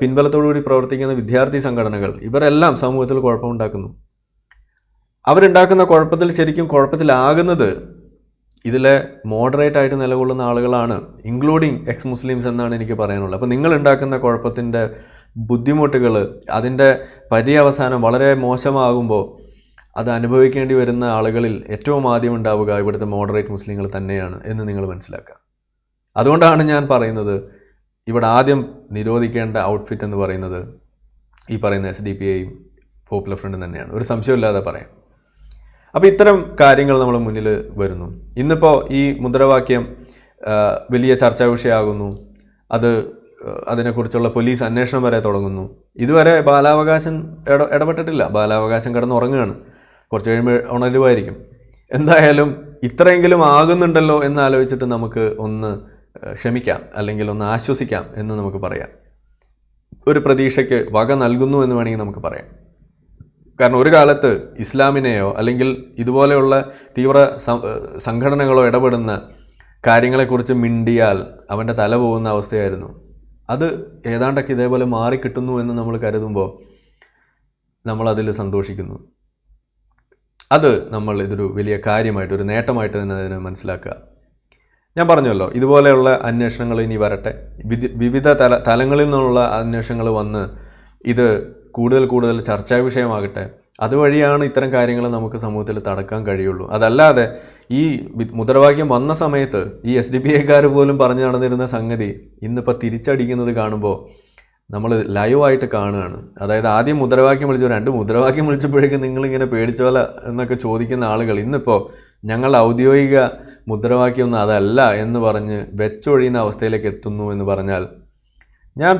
പിൻബലത്തോടുകൂടി പ്രവർത്തിക്കുന്ന വിദ്യാർത്ഥി സംഘടനകൾ ഇവരെല്ലാം സമൂഹത്തിൽ കുഴപ്പമുണ്ടാക്കുന്നു. അവരുണ്ടാക്കുന്ന കുഴപ്പത്തിൽ ശരിക്കും കുഴപ്പത്തിലാകുന്നത് ഇതിലെ മോഡറേറ്റ് ആയിട്ട് നിലകൊള്ളുന്ന ആളുകളാണ് ഇൻക്ലൂഡിങ് എക്സ് മുസ്ലിംസ് എന്നാണ് എനിക്ക് പറയാനുള്ളത്. അപ്പോൾ നിങ്ങൾ ഉണ്ടാക്കുന്ന കുഴപ്പത്തിന്റെ ബുദ്ധിമുട്ടുകൾ അതിന്റെ പര്യവസാനം വളരെ മോശമാകുമ്പോൾ അത് അനുഭവിക്കേണ്ടി വരുന്ന ആളുകളിൽ ഏറ്റവും ആദ്യം ഉണ്ടാവുക ഇവിടുത്തെ മോഡറേറ്റ് മുസ്ലിങ്ങൾ തന്നെയാണ് എന്ന് നിങ്ങൾ മനസ്സിലാക്കുക. അതുകൊണ്ടാണ് ഞാൻ പറയുന്നത് ഇവിടെ ആദ്യം നിരോധിക്കേണ്ട ഔട്ട്ഫിറ്റ് എന്ന് പറയുന്നത് ഈ പറയുന്ന എസ് ഡി പി ഐയും പോപ്പുലർ ഫ്രണ്ടും തന്നെയാണ്. ഒരു സംശയമില്ലാതെ പറയാം. അപ്പോൾ ഇത്തരം കാര്യങ്ങൾ നമ്മൾ മുന്നിൽ വരുന്നു. ഇന്നിപ്പോൾ ഈ മുദ്രാവാക്യം വലിയ ചർച്ചാ വിഷയമാകുന്നു അത് അതിനെക്കുറിച്ചുള്ള പോലീസ് അന്വേഷണം വരെ തുടങ്ങുന്നു. ഇതുവരെ ബാലാവകാശം ഇട ഇടപെട്ടിട്ടില്ല. ബാലാവകാശം കിടന്നുറങ്ങുകയാണ്. കുറച്ച് കഴിയുമ്പോൾ ഉണരുമായിരിക്കും എന്തായാലും ഇത്രയെങ്കിലും ആകുന്നുണ്ടല്ലോ എന്നാലോചിച്ചിട്ട് നമുക്ക് ഒന്ന് ക്ഷമിക്കാം അല്ലെങ്കിൽ ഒന്ന് ആശ്വസിക്കാം എന്ന് നമുക്ക് പറയാം. ഒരു പ്രതീക്ഷയ്ക്ക് വക നൽകുന്നു എന്ന് വേണമെങ്കിൽ നമുക്ക് പറയാം. കാരണം ഒരു കാലത്ത് ഇസ്ലാമിനെയോ അല്ലെങ്കിൽ ഇതുപോലെയുള്ള തീവ്ര സംഘടനകളോ ഇടപെടുന്ന കാര്യങ്ങളെക്കുറിച്ച് മിണ്ടിയാൽ അവന്റെ തല പോകുന്ന അവസ്ഥയായിരുന്നു. അത് ഏതാണ്ടൊക്കെ ഇതേപോലെ മാറിക്കിട്ടുന്നു എന്ന് നമ്മൾ കരുതുമ്പോൾ നമ്മളതിൽ സന്തോഷിക്കുന്നു. അത് നമ്മൾ ഇതൊരു വലിയ കാര്യമായിട്ട് ഒരു നേട്ടമായിട്ട് തന്നെ അതിനെ മനസ്സിലാക്കുക. ഞാൻ പറഞ്ഞല്ലോ ഇതുപോലെയുള്ള അന്വേഷണങ്ങൾ ഇനി വരട്ടെ. വിവിധ തല തലങ്ങളിൽ നിന്നുള്ള അന്വേഷണങ്ങൾ വന്ന് ഇത് കൂടുതൽ കൂടുതൽ ചർച്ചാ വിഷയമാകട്ടെ. അതുവഴിയാണ് ഇത്തരം കാര്യങ്ങൾ നമുക്ക് സമൂഹത്തിൽ തടക്കാൻ കഴിയുള്ളൂ. അതല്ലാതെ ഈ മുദ്രാവാക്യം വന്ന സമയത്ത് ഈ എസ് ഡി പി എക്കാർ പോലും പറഞ്ഞു നടന്നിരുന്ന സംഗതി ഇന്നിപ്പോൾ തിരിച്ചടിക്കുന്നത് കാണുമ്പോൾ നമ്മൾ ലൈവായിട്ട് കാണുകയാണ്. അതായത് ആദ്യം മുദ്രാവാക്യം വിളിച്ചു. രണ്ട് മുദ്രാവാക്യം വിളിച്ചപ്പോഴേക്കും നിങ്ങളിങ്ങനെ പേടിച്ചോല എന്നൊക്കെ ചോദിക്കുന്ന ആളുകൾ ഇന്നിപ്പോൾ ഞങ്ങൾ ഔദ്യോഗിക മുദ്രാവാക്യമൊന്നും അതല്ല എന്ന് പറഞ്ഞ് വെച്ചൊഴിയുന്ന അവസ്ഥയിലേക്ക് എത്തുന്നു എന്ന് പറഞ്ഞാൽ ഞാൻ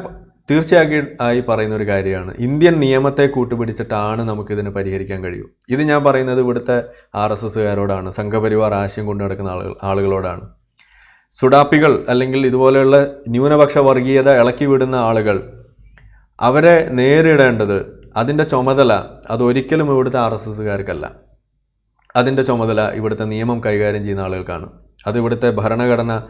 തീർച്ചയാക്കി ആയി പറയുന്ന ഒരു കാര്യമാണ്. ഇന്ത്യൻ നിയമത്തെ കൂട്ടുപിടിച്ചിട്ടാണ് നമുക്കിതിനെ പരിഹരിക്കാൻ കഴിയൂ. ഇത് ഞാൻ പറയുന്നത് ഇവിടുത്തെ ആർ എസ് എസ്സുകാരോടാണ്. സംഘപരിവാർ ആശയം കൊണ്ടു നടക്കുന്ന ആളുകൾ ആളുകളോടാണ്. സുഡാപ്പികൾ അല്ലെങ്കിൽ ഇതുപോലെയുള്ള ന്യൂനപക്ഷ വർഗീയത ഇളക്കി വിടുന്ന ആളുകൾ അവരെ നേരിടേണ്ടത് അതിന്റെ ചുമതല അതൊരിക്കലും ഇവിടുത്തെ ആർ എസ് എസ്സുകാർക്കല്ല. അതിന്റെ ചുമതല ഇവിടുത്തെ നിയമം കൈകാര്യം ചെയ്യുന്ന ആളുകൾക്കാണ്. അത് ഇവിടുത്തെ ഭരണഘടന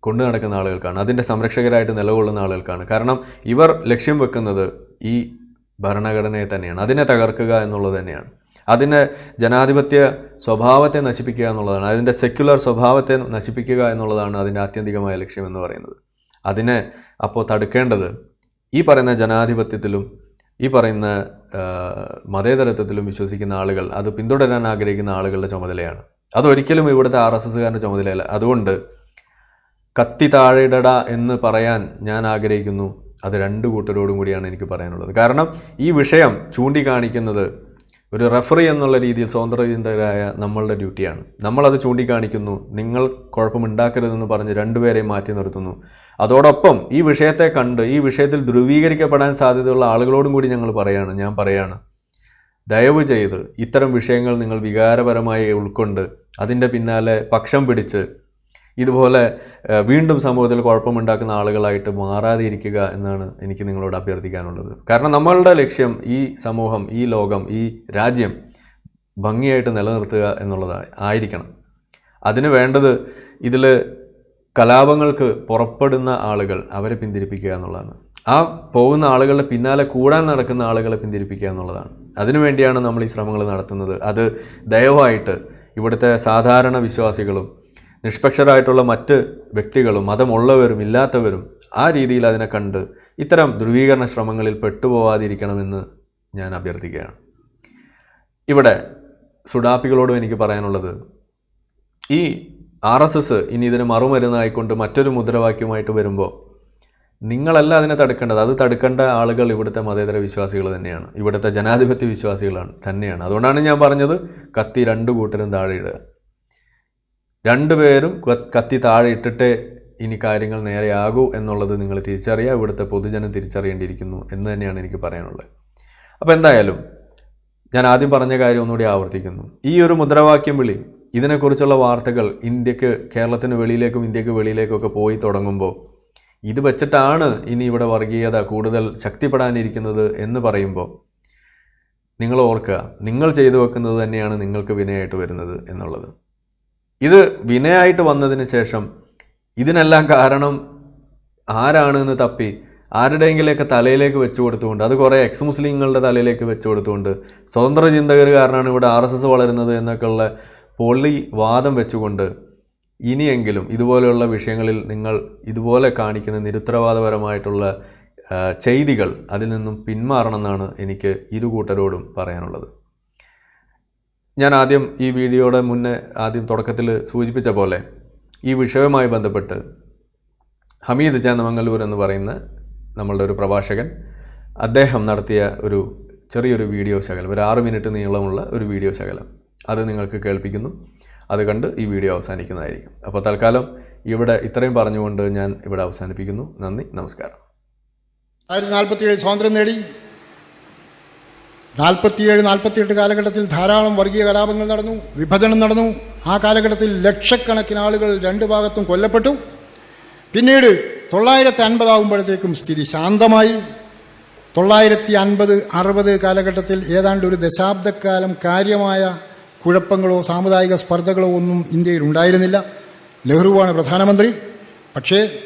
കൊണ്ടു നടക്കുന്ന ആളുകൾക്കാണ്. അതിന്റെ സംരക്ഷകരായിട്ട് നിലകൊള്ളുന്ന ആളുകൾക്കാണ്. കാരണം ഇവർ ലക്ഷ്യം വെക്കുന്നത് ഈ ഭരണഘടനയെ തന്നെയാണ്. അതിനെ തകർക്കുക എന്നുള്ളത് തന്നെയാണ്. അതിന്റെ ജനാധിപത്യ സ്വഭാവത്തെ നശിപ്പിക്കുക എന്നുള്ളതാണ്. അതിന്റെ സെക്യുലർ സ്വഭാവത്തെ നശിപ്പിക്കുക എന്നുള്ളതാണ് അതിന്റെ ആത്യന്തികമായ ലക്ഷ്യം എന്ന് പറയുന്നത്. അതിനെ അപ്പോൾ തടുക്കേണ്ടത് ഈ പറയുന്ന ജനാധിപത്യത്തിലും ഈ പറയുന്ന മതേതരത്വത്തിലും വിശ്വസിക്കുന്ന ആളുകൾ അത് പിന്തുടരാൻ ആഗ്രഹിക്കുന്ന ആളുകളുടെ ചുമതലയാണ്. അതൊരിക്കലും ഇവിടുത്തെ ആർ എസ് എസ്സുകാരന്റെ ചുമതലയല്ല. അതുകൊണ്ട് കത്തി താഴെയിടട എന്ന് പറയാൻ ഞാൻ ആഗ്രഹിക്കുന്നു. അത് രണ്ട് കൂട്ടരോടും കൂടിയാണ് എനിക്ക് പറയാനുള്ളത്. കാരണം ഈ വിഷയം ചൂണ്ടിക്കാണിക്കുന്നത് ഒരു റെഫറി എന്നുള്ള രീതിയിൽ സ്വതന്ത്രചിന്തകരായ നമ്മളുടെ ഡ്യൂട്ടിയാണ്. നമ്മളത് ചൂണ്ടിക്കാണിക്കുന്നു. നിങ്ങൾ കുഴപ്പമുണ്ടാക്കരുതെന്ന് പറഞ്ഞ് രണ്ടുപേരെയും മാറ്റി നിർത്തുന്നു. അതോടൊപ്പം ഈ വിഷയത്തെ കണ്ട് ഈ വിഷയത്തിൽ ധ്രുവീകരിക്കപ്പെടാൻ സാധ്യതയുള്ള ആളുകളോടും കൂടി ഞങ്ങൾ പറയാണ് ഞാൻ പറയാണ്. ദയവ് ചെയ്ത് ഇത്തരം വിഷയങ്ങൾ നിങ്ങൾ വികാരപരമായി ഉൾക്കൊണ്ട് അതിന്റെ പിന്നാലെ പക്ഷം പിടിച്ച് ഇതുപോലെ വീണ്ടും സമൂഹത്തിൽ കുഴപ്പമുണ്ടാക്കുന്ന ആളുകളായിട്ട് മാറാതെ ഇരിക്കുക എന്നാണ് എനിക്ക് നിങ്ങളോട് അഭ്യർത്ഥിക്കാനുള്ളത്. കാരണം നമ്മളുടെ ലക്ഷ്യം ഈ സമൂഹം ഈ ലോകം ഈ രാജ്യം ഭംഗിയായിട്ട് നിലനിർത്തുക എന്നുള്ളതായി ആയിരിക്കണം. അതിന് വേണ്ടത് ഇതിൽ കലാപങ്ങൾക്ക് പുറപ്പെടുന്ന ആളുകൾ അവരെ പിന്തിരിപ്പിക്കുക എന്നുള്ളതാണ്. ആ പോകുന്ന ആളുകളുടെ പിന്നാലെ കൂടാൻ നടക്കുന്ന ആളുകളെ പിന്തിരിപ്പിക്കുക എന്നുള്ളതാണ്. അതിനുവേണ്ടിയാണ് നമ്മൾ ഈ ശ്രമങ്ങൾ നടത്തുന്നത്. അത് ദയവായിട്ട് ഇവിടുത്തെ സാധാരണ വിശ്വാസികളും നിഷ്പക്ഷരായിട്ടുള്ള മറ്റ് വ്യക്തികളും മതമുള്ളവരും ഇല്ലാത്തവരും ആ രീതിയിൽ അതിനെ കണ്ട് ഇത്തരം ധ്രുവീകരണ ശ്രമങ്ങളിൽ പെട്ടുപോവാതിരിക്കണമെന്ന് ഞാൻ അഭ്യർത്ഥിക്കുകയാണ്. ഇവിടെ സുഡാപ്പികളോടും എനിക്ക് പറയാനുള്ളത് ഈ ആർ എസ് എസ് ഇനി ഇതിന് മറുമരുന്നായിക്കൊണ്ട് മറ്റൊരു മുദ്രാവാക്യമായിട്ട് വരുമ്പോൾ നിങ്ങളല്ല അതിനെ തടുക്കേണ്ടത്. അത് തടുക്കേണ്ട ആളുകൾ ഇവിടുത്തെ മതേതര വിശ്വാസികൾ തന്നെയാണ്. ഇവിടുത്തെ ജനാധിപത്യ വിശ്വാസികളാണ് തന്നെയാണ്. അതുകൊണ്ടാണ് ഞാൻ പറഞ്ഞത് കത്തി രണ്ട് കൂട്ടരും താഴെ ഇടുക. രണ്ടുപേരും കത്തി താഴെ ഇട്ടിട്ടേ ഇനി കാര്യങ്ങൾ നേരെയാകൂ എന്നുള്ളത് നിങ്ങൾ തിരിച്ചറിയുക ഇവിടുത്തെ പൊതുജനം തിരിച്ചറിയേണ്ടിയിരിക്കുന്നു എന്ന് തന്നെയാണ് എനിക്ക് പറയാനുള്ളത്. അപ്പോൾ എന്തായാലും ഞാൻ ആദ്യം പറഞ്ഞ കാര്യം ഒന്നുകൂടി ആവർത്തിക്കുന്നു. ഈ ഒരു മുദ്രാവാക്യം വിളി ഇതിനെക്കുറിച്ചുള്ള വാർത്തകൾ ഇന്ത്യയ്ക്ക് കേരളത്തിന് വെളിയിലേക്കും ഇന്ത്യയ്ക്ക് വെളിയിലേക്കൊക്കെ പോയി തുടങ്ങുമ്പോൾ ഇത് വെച്ചിട്ടാണ് ഇനി ഇവിടെ വർഗീയത കൂടുതൽ ശക്തിപ്പെടാനിരിക്കുന്നത് എന്ന് പറയുമ്പോൾ നിങ്ങൾ ഓർക്കുക നിങ്ങൾ ചെയ്തു വെക്കുന്നത് തന്നെയാണ് നിങ്ങൾക്ക് വിനയായിട്ട് വരുന്നത് എന്നുള്ളത്. ഇത് വിനയായിട്ട് വന്നതിന് ശേഷം ഇതിനെല്ലാം കാരണം ആരാണ് എന്ന് തപ്പി ആരുടെയെങ്കിലൊക്കെ തലയിലേക്ക് വെച്ചു കൊടുത്തുകൊണ്ട് അത് കുറേ എക്സ് മുസ്ലിങ്ങളുടെ തലയിലേക്ക് വെച്ചു കൊടുത്തുകൊണ്ട് സ്വതന്ത്ര ചിന്തകർ കാരണമാണ് ഇവിടെ ആർ എസ് എസ് വളരുന്നത് എന്നൊക്കെയുള്ള പൊള്ളി വാദം വെച്ചുകൊണ്ട് ഇനിയെങ്കിലും ഇതുപോലെയുള്ള വിഷയങ്ങളിൽ നിങ്ങൾ ഇതുപോലെ കാണിക്കുന്ന നിരുത്തരവാദപരമായിട്ടുള്ള ചെയ്തികൾ അതിൽ നിന്നും പിന്മാറണമെന്നാണ് എനിക്ക് ഇരു കൂട്ടരോടും പറയാനുള്ളത്. ഞാൻ ആദ്യം ഈ വീഡിയോയുടെ മുന്നേ ആദ്യം തുടക്കത്തിൽ സൂചിപ്പിച്ച പോലെ ഈ വിഷയവുമായി ബന്ധപ്പെട്ട് ഹമീദ് ചാന്നമംഗലൂർ എന്ന് പറയുന്ന നമ്മളുടെ ഒരു പ്രഭാഷകൻ അദ്ദേഹം നടത്തിയ ഒരു ചെറിയൊരു വീഡിയോ ശകലം ഒരു ആറ് മിനിറ്റ് നീളമുള്ള ഒരു വീഡിയോ ശകലം. അത് നിങ്ങൾക്ക് കേൾപ്പിക്കുന്നു. അത് കണ്ട് ഈ വീഡിയോ അവസാനിക്കുന്നതായിരിക്കും. അപ്പോൾ തൽക്കാലം ഇവിടെ ഇത്രയും പറഞ്ഞുകൊണ്ട് ഞാൻ ഇവിടെ അവസാനിപ്പിക്കുന്നു. നന്ദി നമസ്കാരം. ആയിരത്തി നാൽപ്പത്തിയേഴ് സ്വാതന്ത്ര്യം നേടി. നാൽപ്പത്തിയേഴ് നാൽപ്പത്തിയെട്ട് കാലഘട്ടത്തിൽ ധാരാളം വർഗീയ കലാപങ്ങൾ നടന്നു വിഭജനം നടന്നു. ആ കാലഘട്ടത്തിൽ ലക്ഷക്കണക്കിന് ആളുകൾ രണ്ട് ഭാഗത്തും കൊല്ലപ്പെട്ടു. പിന്നീട് തൊള്ളായിരത്തി അൻപതാകുമ്പോഴത്തേക്കും സ്ഥിതി ശാന്തമായി. തൊള്ളായിരത്തി അൻപത് അറുപത് കാലഘട്ടത്തിൽ ഏതാണ്ട് ഒരു ദശാബ്ദക്കാലം കാര്യമായ കുഴപ്പങ്ങളോ സാമുദായിക സ്പർദ്ധകളോ ഒന്നും ഇന്ത്യയിൽ ഉണ്ടായിരുന്നില്ല. നെഹ്റുവാണ് പ്രധാനമന്ത്രി. പക്ഷേ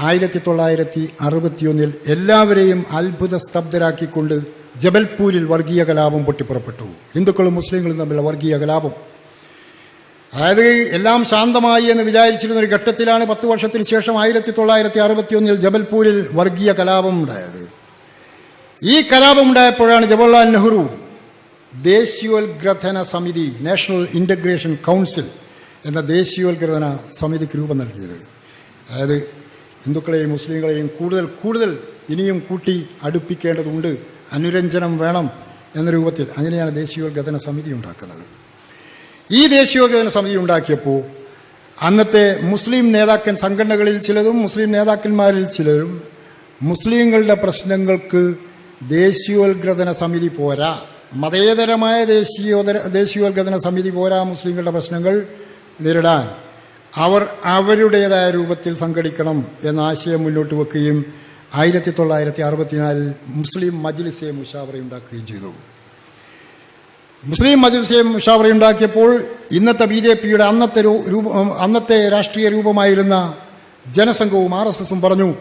ആയിരത്തി തൊള്ളായിരത്തി അറുപത്തിയൊന്നിൽ എല്ലാവരെയും അത്ഭുത സ്തബ്ധരാക്കിക്കൊണ്ട് ജബൽപൂരിൽ വർഗീയ കലാപം പൊട്ടിപ്പുറപ്പെട്ടു. ഹിന്ദുക്കളും മുസ്ലിങ്ങളും തമ്മിലുള്ള വർഗീയ കലാപം. അതായത് എല്ലാം ശാന്തമായി എന്ന് വിചാരിച്ചിരുന്ന ഒരു ഘട്ടത്തിലാണ് പത്ത് വർഷത്തിന് ശേഷം ആയിരത്തി തൊള്ളായിരത്തി അറുപത്തിയൊന്നിൽ ജബൽപൂരിൽ വർഗീയ കലാപം ഉണ്ടായത്. ഈ കലാപം ഉണ്ടായപ്പോഴാണ് ജവഹർലാൽ നെഹ്റു ദേശീയോത്ഗ്രഥന സമിതി നാഷണൽ ഇന്റഗ്രേഷൻ കൗൺസിൽ എന്ന ദേശീയോത്ഗ്രഥന സമിതിക്ക് രൂപം നൽകിയത്. അതായത് ഹിന്ദുക്കളെയും മുസ്ലിങ്ങളെയും കൂടുതൽ കൂടുതൽ ഇനിയും കൂട്ടി അടുപ്പിക്കേണ്ടതുണ്ട് അനുരഞ്ജനം വേണം എന്ന രൂപത്തിൽ അങ്ങനെയാണ് ദേശീയോദ്ഗതന സമിതി ഉണ്ടാക്കുന്നത്. ഈ ദേശീയോദ്ഗതന സമിതി ഉണ്ടാക്കിയപ്പോൾ അന്നത്തെ മുസ്ലിം നേതാക്കൻ സംഘടനകളിൽ ചിലതും മുസ്ലിം നേതാക്കന്മാരിൽ ചിലരും മുസ്ലിങ്ങളുടെ പ്രശ്നങ്ങൾക്ക് ദേശീയോദ്ഗ്രഥന സമിതി പോരാ മതേതരമായ ദേശീയോദര ദേശീയോദ്ഗ്രഥന സമിതി പോരാ മുസ്ലിങ്ങളുടെ പ്രശ്നങ്ങൾ നേരിടാൻ. അവർ അവരുടേതായ രൂപത്തിൽ സംഘടിക്കണം എന്ന ആശയം മുന്നോട്ട് വെക്കുകയും ആയിരത്തി തൊള്ളായിരത്തി അറുപത്തിനാലിൽ മുസ്ലിം മജ്ലിസെ മുഷാവറയുണ്ടാക്കുകയും ചെയ്തു. മുസ്ലിം മജ്ലിസെ മുഷാവറയുണ്ടാക്കിയപ്പോൾ ഇന്നത്തെ ബി ജെ പിയുടെ അന്നത്തെ രൂപ അന്നത്തെ രാഷ്ട്രീയ രൂപമായിരുന്ന ജനസംഘവും ആർ എസ് എസും പറഞ്ഞു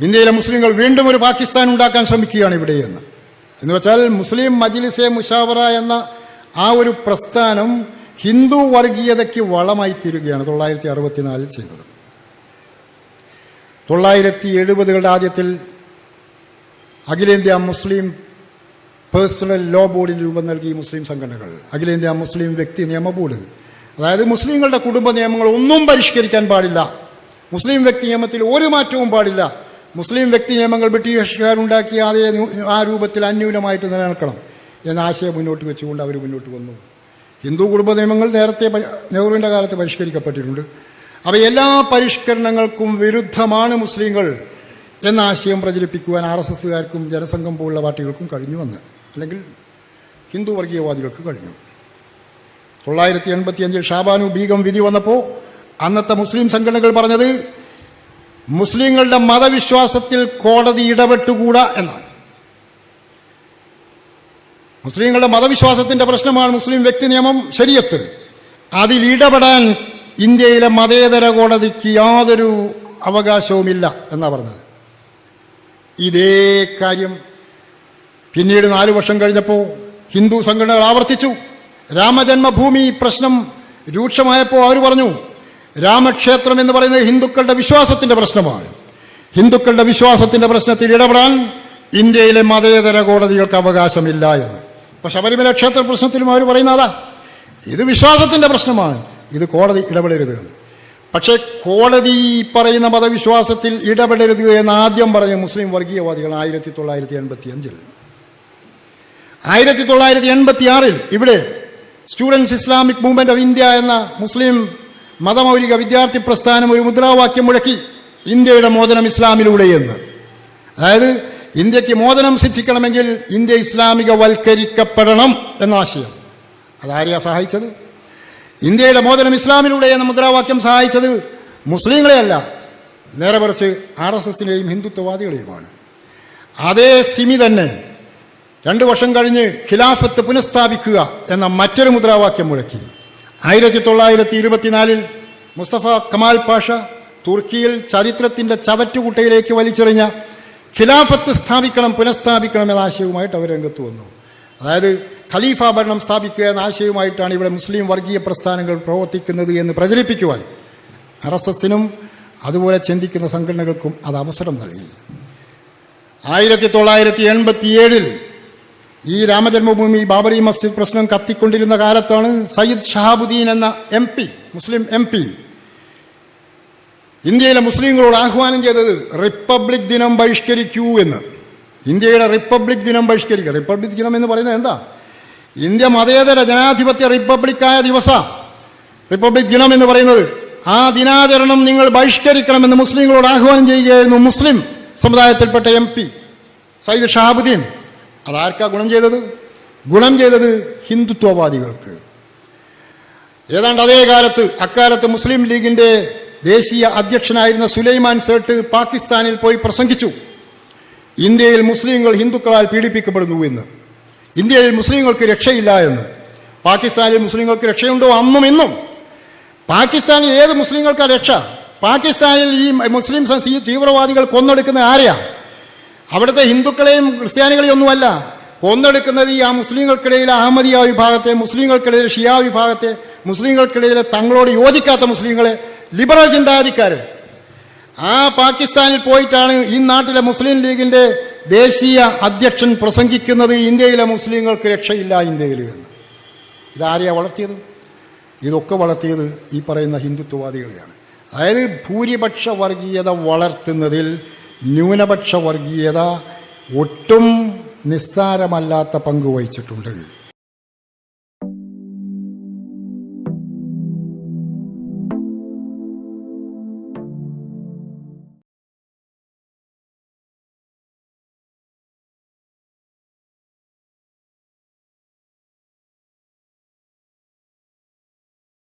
ഇന്ത്യയിലെ മുസ്ലിങ്ങൾ വീണ്ടും ഒരു പാകിസ്ഥാൻ ഉണ്ടാക്കാൻ ശ്രമിക്കുകയാണ് ഇവിടെയെന്ന് എന്ന്. വെച്ചാൽ മുസ്ലിം മജ്ലിസെ മുഷാവറ എന്ന ആ ഒരു പ്രസ്ഥാനം ഹിന്ദു വർഗീയതയ്ക്ക് വളമായി തീരുകയാണ് തൊള്ളായിരത്തി അറുപത്തിനാലിൽ ചെയ്തത്. തൊള്ളായിരത്തി എഴുപതുകളുടെ ആദ്യത്തിൽ അഖിലേന്ത്യാ മുസ്ലിം പേഴ്സണൽ ലോ ബോർഡിന് രൂപം നൽകി മുസ്ലിം സംഘടനകൾ. അഖിലേന്ത്യാ മുസ്ലിം വ്യക്തി നിയമ ബോർഡ്. അതായത് മുസ്ലിങ്ങളുടെ കുടുംബ നിയമങ്ങൾ ഒന്നും പരിഷ്കരിക്കാൻ പാടില്ല. മുസ്ലിം വ്യക്തി നിയമത്തിൽ ഒരു മാറ്റവും പാടില്ല. മുസ്ലിം വ്യക്തി നിയമങ്ങൾ ബ്രിട്ടീഷുകാരുണ്ടാക്കിയ അതേ ആ രൂപത്തിൽ അന്യൂനമായിട്ട് നിലനിൽക്കണം എന്ന ആശയം മുന്നോട്ട് വെച്ചുകൊണ്ട് അവർ മുന്നോട്ട് വന്നു. ഹിന്ദു കുടുംബ നിയമങ്ങൾ നേരത്തെ നെഹ്റുവിന്റെ കാലത്ത് പരിഷ്കരിക്കപ്പെട്ടിട്ടുണ്ട്. അവ എല്ലാ പരിഷ്കരണങ്ങൾക്കും വിരുദ്ധമാണ് മുസ്ലിങ്ങൾ എന്ന ആശയം പ്രചരിപ്പിക്കുവാൻ ആർ എസ് എസ്സുകാർക്കും ജനസംഘം പോലുള്ള പാർട്ടികൾക്കും കഴിഞ്ഞു വന്ന് അല്ലെങ്കിൽ ഹിന്ദു വർഗീയവാദികൾക്ക് കഴിഞ്ഞു. തൊള്ളായിരത്തി എൺപത്തിയഞ്ചിൽ ഷാബാനു ബീഗം വിധി വന്നപ്പോൾ അന്നത്തെ മുസ്ലിം സംഘടനകൾ പറഞ്ഞത് മുസ്ലിങ്ങളുടെ മതവിശ്വാസത്തിൽ കോടതി ഇടപെട്ടുകൂടാ എന്നാണ്. മുസ്ലിങ്ങളുടെ മതവിശ്വാസത്തിന്റെ പ്രശ്നമാണ് മുസ്ലിം വ്യക്തി നിയമം ശരിയത്ത്. അതിൽ ഇടപെടാൻ ഇന്ത്യയിലെ മതേതര കോടതിക്ക് യാതൊരു അവകാശവുമില്ല എന്നാണ് പറഞ്ഞത്. ഇതേ കാര്യം പിന്നീട് നാലു വർഷം കഴിഞ്ഞപ്പോൾ ഹിന്ദു സംഘടനകൾ ആവർത്തിച്ചു. രാമജന്മഭൂമി പ്രശ്നം രൂക്ഷമായപ്പോൾ അവർ പറഞ്ഞു രാമക്ഷേത്രം എന്ന് പറയുന്നത് ഹിന്ദുക്കളുടെ വിശ്വാസത്തിന്റെ പ്രശ്നമാണ്. ഹിന്ദുക്കളുടെ വിശ്വാസത്തിന്റെ പ്രശ്നത്തിൽ ഇടപെടാൻ ഇന്ത്യയിലെ മതേതര കോടതികൾക്ക് അവകാശമില്ല എന്ന്. പക്ഷെ ശബരിമല ക്ഷേത്ര പ്രശ്നത്തിലും അവർ പറയുന്നതാ ഇത് വിശ്വാസത്തിന്റെ പ്രശ്നമാണ്. ഇത് കോടതി ഇടപെടരുത് എന്ന്. പക്ഷേ കോടതി ഈ പറയുന്ന മതവിശ്വാസത്തിൽ ഇടപെടരുത് എന്ന് ആദ്യം പറഞ്ഞ മുസ്ലിം വർഗീയവാദികൾ ആയിരത്തി തൊള്ളായിരത്തി എൺപത്തി അഞ്ചിൽ ആയിരത്തി തൊള്ളായിരത്തി എൺപത്തി ആറിൽ ഇവിടെ students Islamic movement of India എന്ന മുസ്ലിം മതമൗലിക വിദ്യാർത്ഥി പ്രസ്ഥാനം ഒരു മുദ്രാവാക്യം മുഴക്കി ഇന്ത്യയുടെ മോചനം ഇസ്ലാമിലൂടെ എന്ന്. അതായത് ഇന്ത്യയ്ക്ക് മോചനം സിദ്ധിക്കണമെങ്കിൽ ഇന്ത്യ ഇസ്ലാമികവൽക്കരിക്കപ്പെടണം എന്ന ആശയം. അതാരെയാണ് സഹായിച്ചത്? ഇന്ത്യയുടെ മോചനം ഇസ്ലാമിലൂടെ എന്ന മുദ്രാവാക്യം സഹായിച്ചത്. മുസ്ലിങ്ങളെയല്ല. നേരെ മറിച്ച് ആർ എസ് എസിനെയും ഹിന്ദുത്വവാദികളെയുമാണ്. അതേ സിമി തന്നെ രണ്ടു വർഷം കഴിഞ്ഞ് ഖിലാഫത്ത് പുനഃസ്ഥാപിക്കുക എന്ന മറ്റൊരു മുദ്രാവാക്യം മുഴക്കി. ആയിരത്തി തൊള്ളായിരത്തി ഇരുപത്തിനാലിൽ മുസ്തഫ കമാൽ പാഷ തുർക്കിയിൽ ചരിത്രത്തിന്റെ ചവറ്റുകുട്ടയിലേക്ക് വലിച്ചെറിഞ്ഞ ഖിലാഫത്ത് സ്ഥാപിക്കണം പുനഃസ്ഥാപിക്കണം എന്ന ആശയവുമായിട്ട് അവർ രംഗത്ത് വന്നു. അതായത് ഖലീഫ ഭരണം സ്ഥാപിക്കുക എന്ന ആശയവുമായിട്ടാണ് ഇവിടെ മുസ്ലിം വർഗീയ പ്രസ്ഥാനങ്ങൾ പ്രവർത്തിക്കുന്നത് എന്ന് പ്രചരിപ്പിക്കുവാൻ ആർ എസ് എസിനും അതുപോലെ ചിന്തിക്കുന്ന സംഘടനകൾക്കും അത് അവസരം നൽകി. ആയിരത്തി തൊള്ളായിരത്തി എൺപത്തിയേഴിൽ ഈ രാമജന്മഭൂമി ബാബറി മസ്ജിദ് പ്രശ്നം കത്തിക്കൊണ്ടിരുന്ന കാലത്താണ് സയ്യിദ് ഷഹാബുദ്ദീൻ എന്ന എം പി മുസ്ലിം എം പി ഇന്ത്യയിലെ മുസ്ലിങ്ങളോട് ആഹ്വാനം ചെയ്തത് റിപ്പബ്ലിക് ദിനം ബഹിഷ്കരിക്കൂ എന്ന്. ഇന്ത്യയുടെ റിപ്പബ്ലിക് ദിനം ബഹിഷ്കരിക്കുക. റിപ്പബ്ലിക് ദിനം എന്ന് പറയുന്നത് എന്താ? ഇന്ത്യ മതേതര ജനാധിപത്യ റിപ്പബ്ലിക്കായ ദിവസ റിപ്പബ്ലിക് ദിനം എന്ന് പറയുന്നത്. ആ ദിനാചരണം നിങ്ങൾ ബഹിഷ്കരിക്കണമെന്ന് മുസ്ലിങ്ങളോട് ആഹ്വാനം ചെയ്യുകയായിരുന്നു മുസ്ലിം സമുദായത്തിൽപ്പെട്ട എം പി സയ്യിദ് ഷഹാബുദ്ദീൻ. അതാർക്കാ ഗുണം ചെയ്തത്? ഗുണം ചെയ്തത് ഹിന്ദുത്വവാദികൾക്ക്. ഏതാണ്ട് അതേ കാലത്ത് അക്കാലത്ത് മുസ്ലിം ലീഗിന്റെ ദേശീയ അധ്യക്ഷനായിരുന്ന സുലൈമാൻ സേട്ട് പാകിസ്ഥാനിൽ പോയി പ്രസംഗിച്ചു. ഇന്ത്യയിൽ മുസ്ലിങ്ങൾ ഹിന്ദുക്കളാൽ പീഡിപ്പിക്കപ്പെടുന്നു എന്ന് ഇന്ത്യയിൽ മുസ്ലിങ്ങൾക്ക് രക്ഷയില്ല എന്ന്. പാകിസ്ഥാനിൽ മുസ്ലിങ്ങൾക്ക് രക്ഷയുണ്ടോ? അന്നും ഇന്നും. പാകിസ്ഥാനിൽ ഏത് മുസ്ലിങ്ങൾക്കാ രക്ഷ? പാകിസ്ഥാനിൽ ഈ മുസ്ലിം തീവ്രവാദികൾ കൊന്നെടുക്കുന്ന ആരെയാ? അവിടുത്തെ ഹിന്ദുക്കളെയും ക്രിസ്ത്യാനികളെയും ഒന്നുമല്ല. കൊന്നെടുക്കുന്നത് ഈ ആ മുസ്ലിങ്ങൾക്കിടയിലെ അഹമ്മദിയ വിഭാഗത്തെ മുസ്ലിങ്ങൾക്കിടയിലെ ഷിയ വിഭാഗത്തെ മുസ്ലിങ്ങൾക്കിടയിലെ തങ്ങളോട് യോജിക്കാത്ത മുസ്ലിങ്ങളെ ലിബറൽ ചിന്താഗതിക്കാർ ആ പാകിസ്ഥാനിൽ പോയിട്ടാണ് ഈ നാട്ടിലെ മുസ്ലിം ലീഗിന്റെ ദേശീയ അധ്യക്ഷൻ പ്രസംഗിക്കുന്നത് ഇന്ത്യയിലെ മുസ്ലിങ്ങൾക്ക് രക്ഷയില്ല ഇന്ത്യയിൽ എന്ന്. ഇതാരെയാണ് വളർത്തിയത്? ഇതൊക്കെ വളർത്തിയത് ഈ പറയുന്ന ഹിന്ദുത്വവാദികളെയാണ്. അതായത് ഭൂരിപക്ഷ വർഗീയത വളർത്തുന്നതിൽ ന്യൂനപക്ഷ വർഗീയത ഒട്ടും നിസ്സാരമല്ലാത്ത പങ്ക് വഹിച്ചിട്ടുണ്ട്.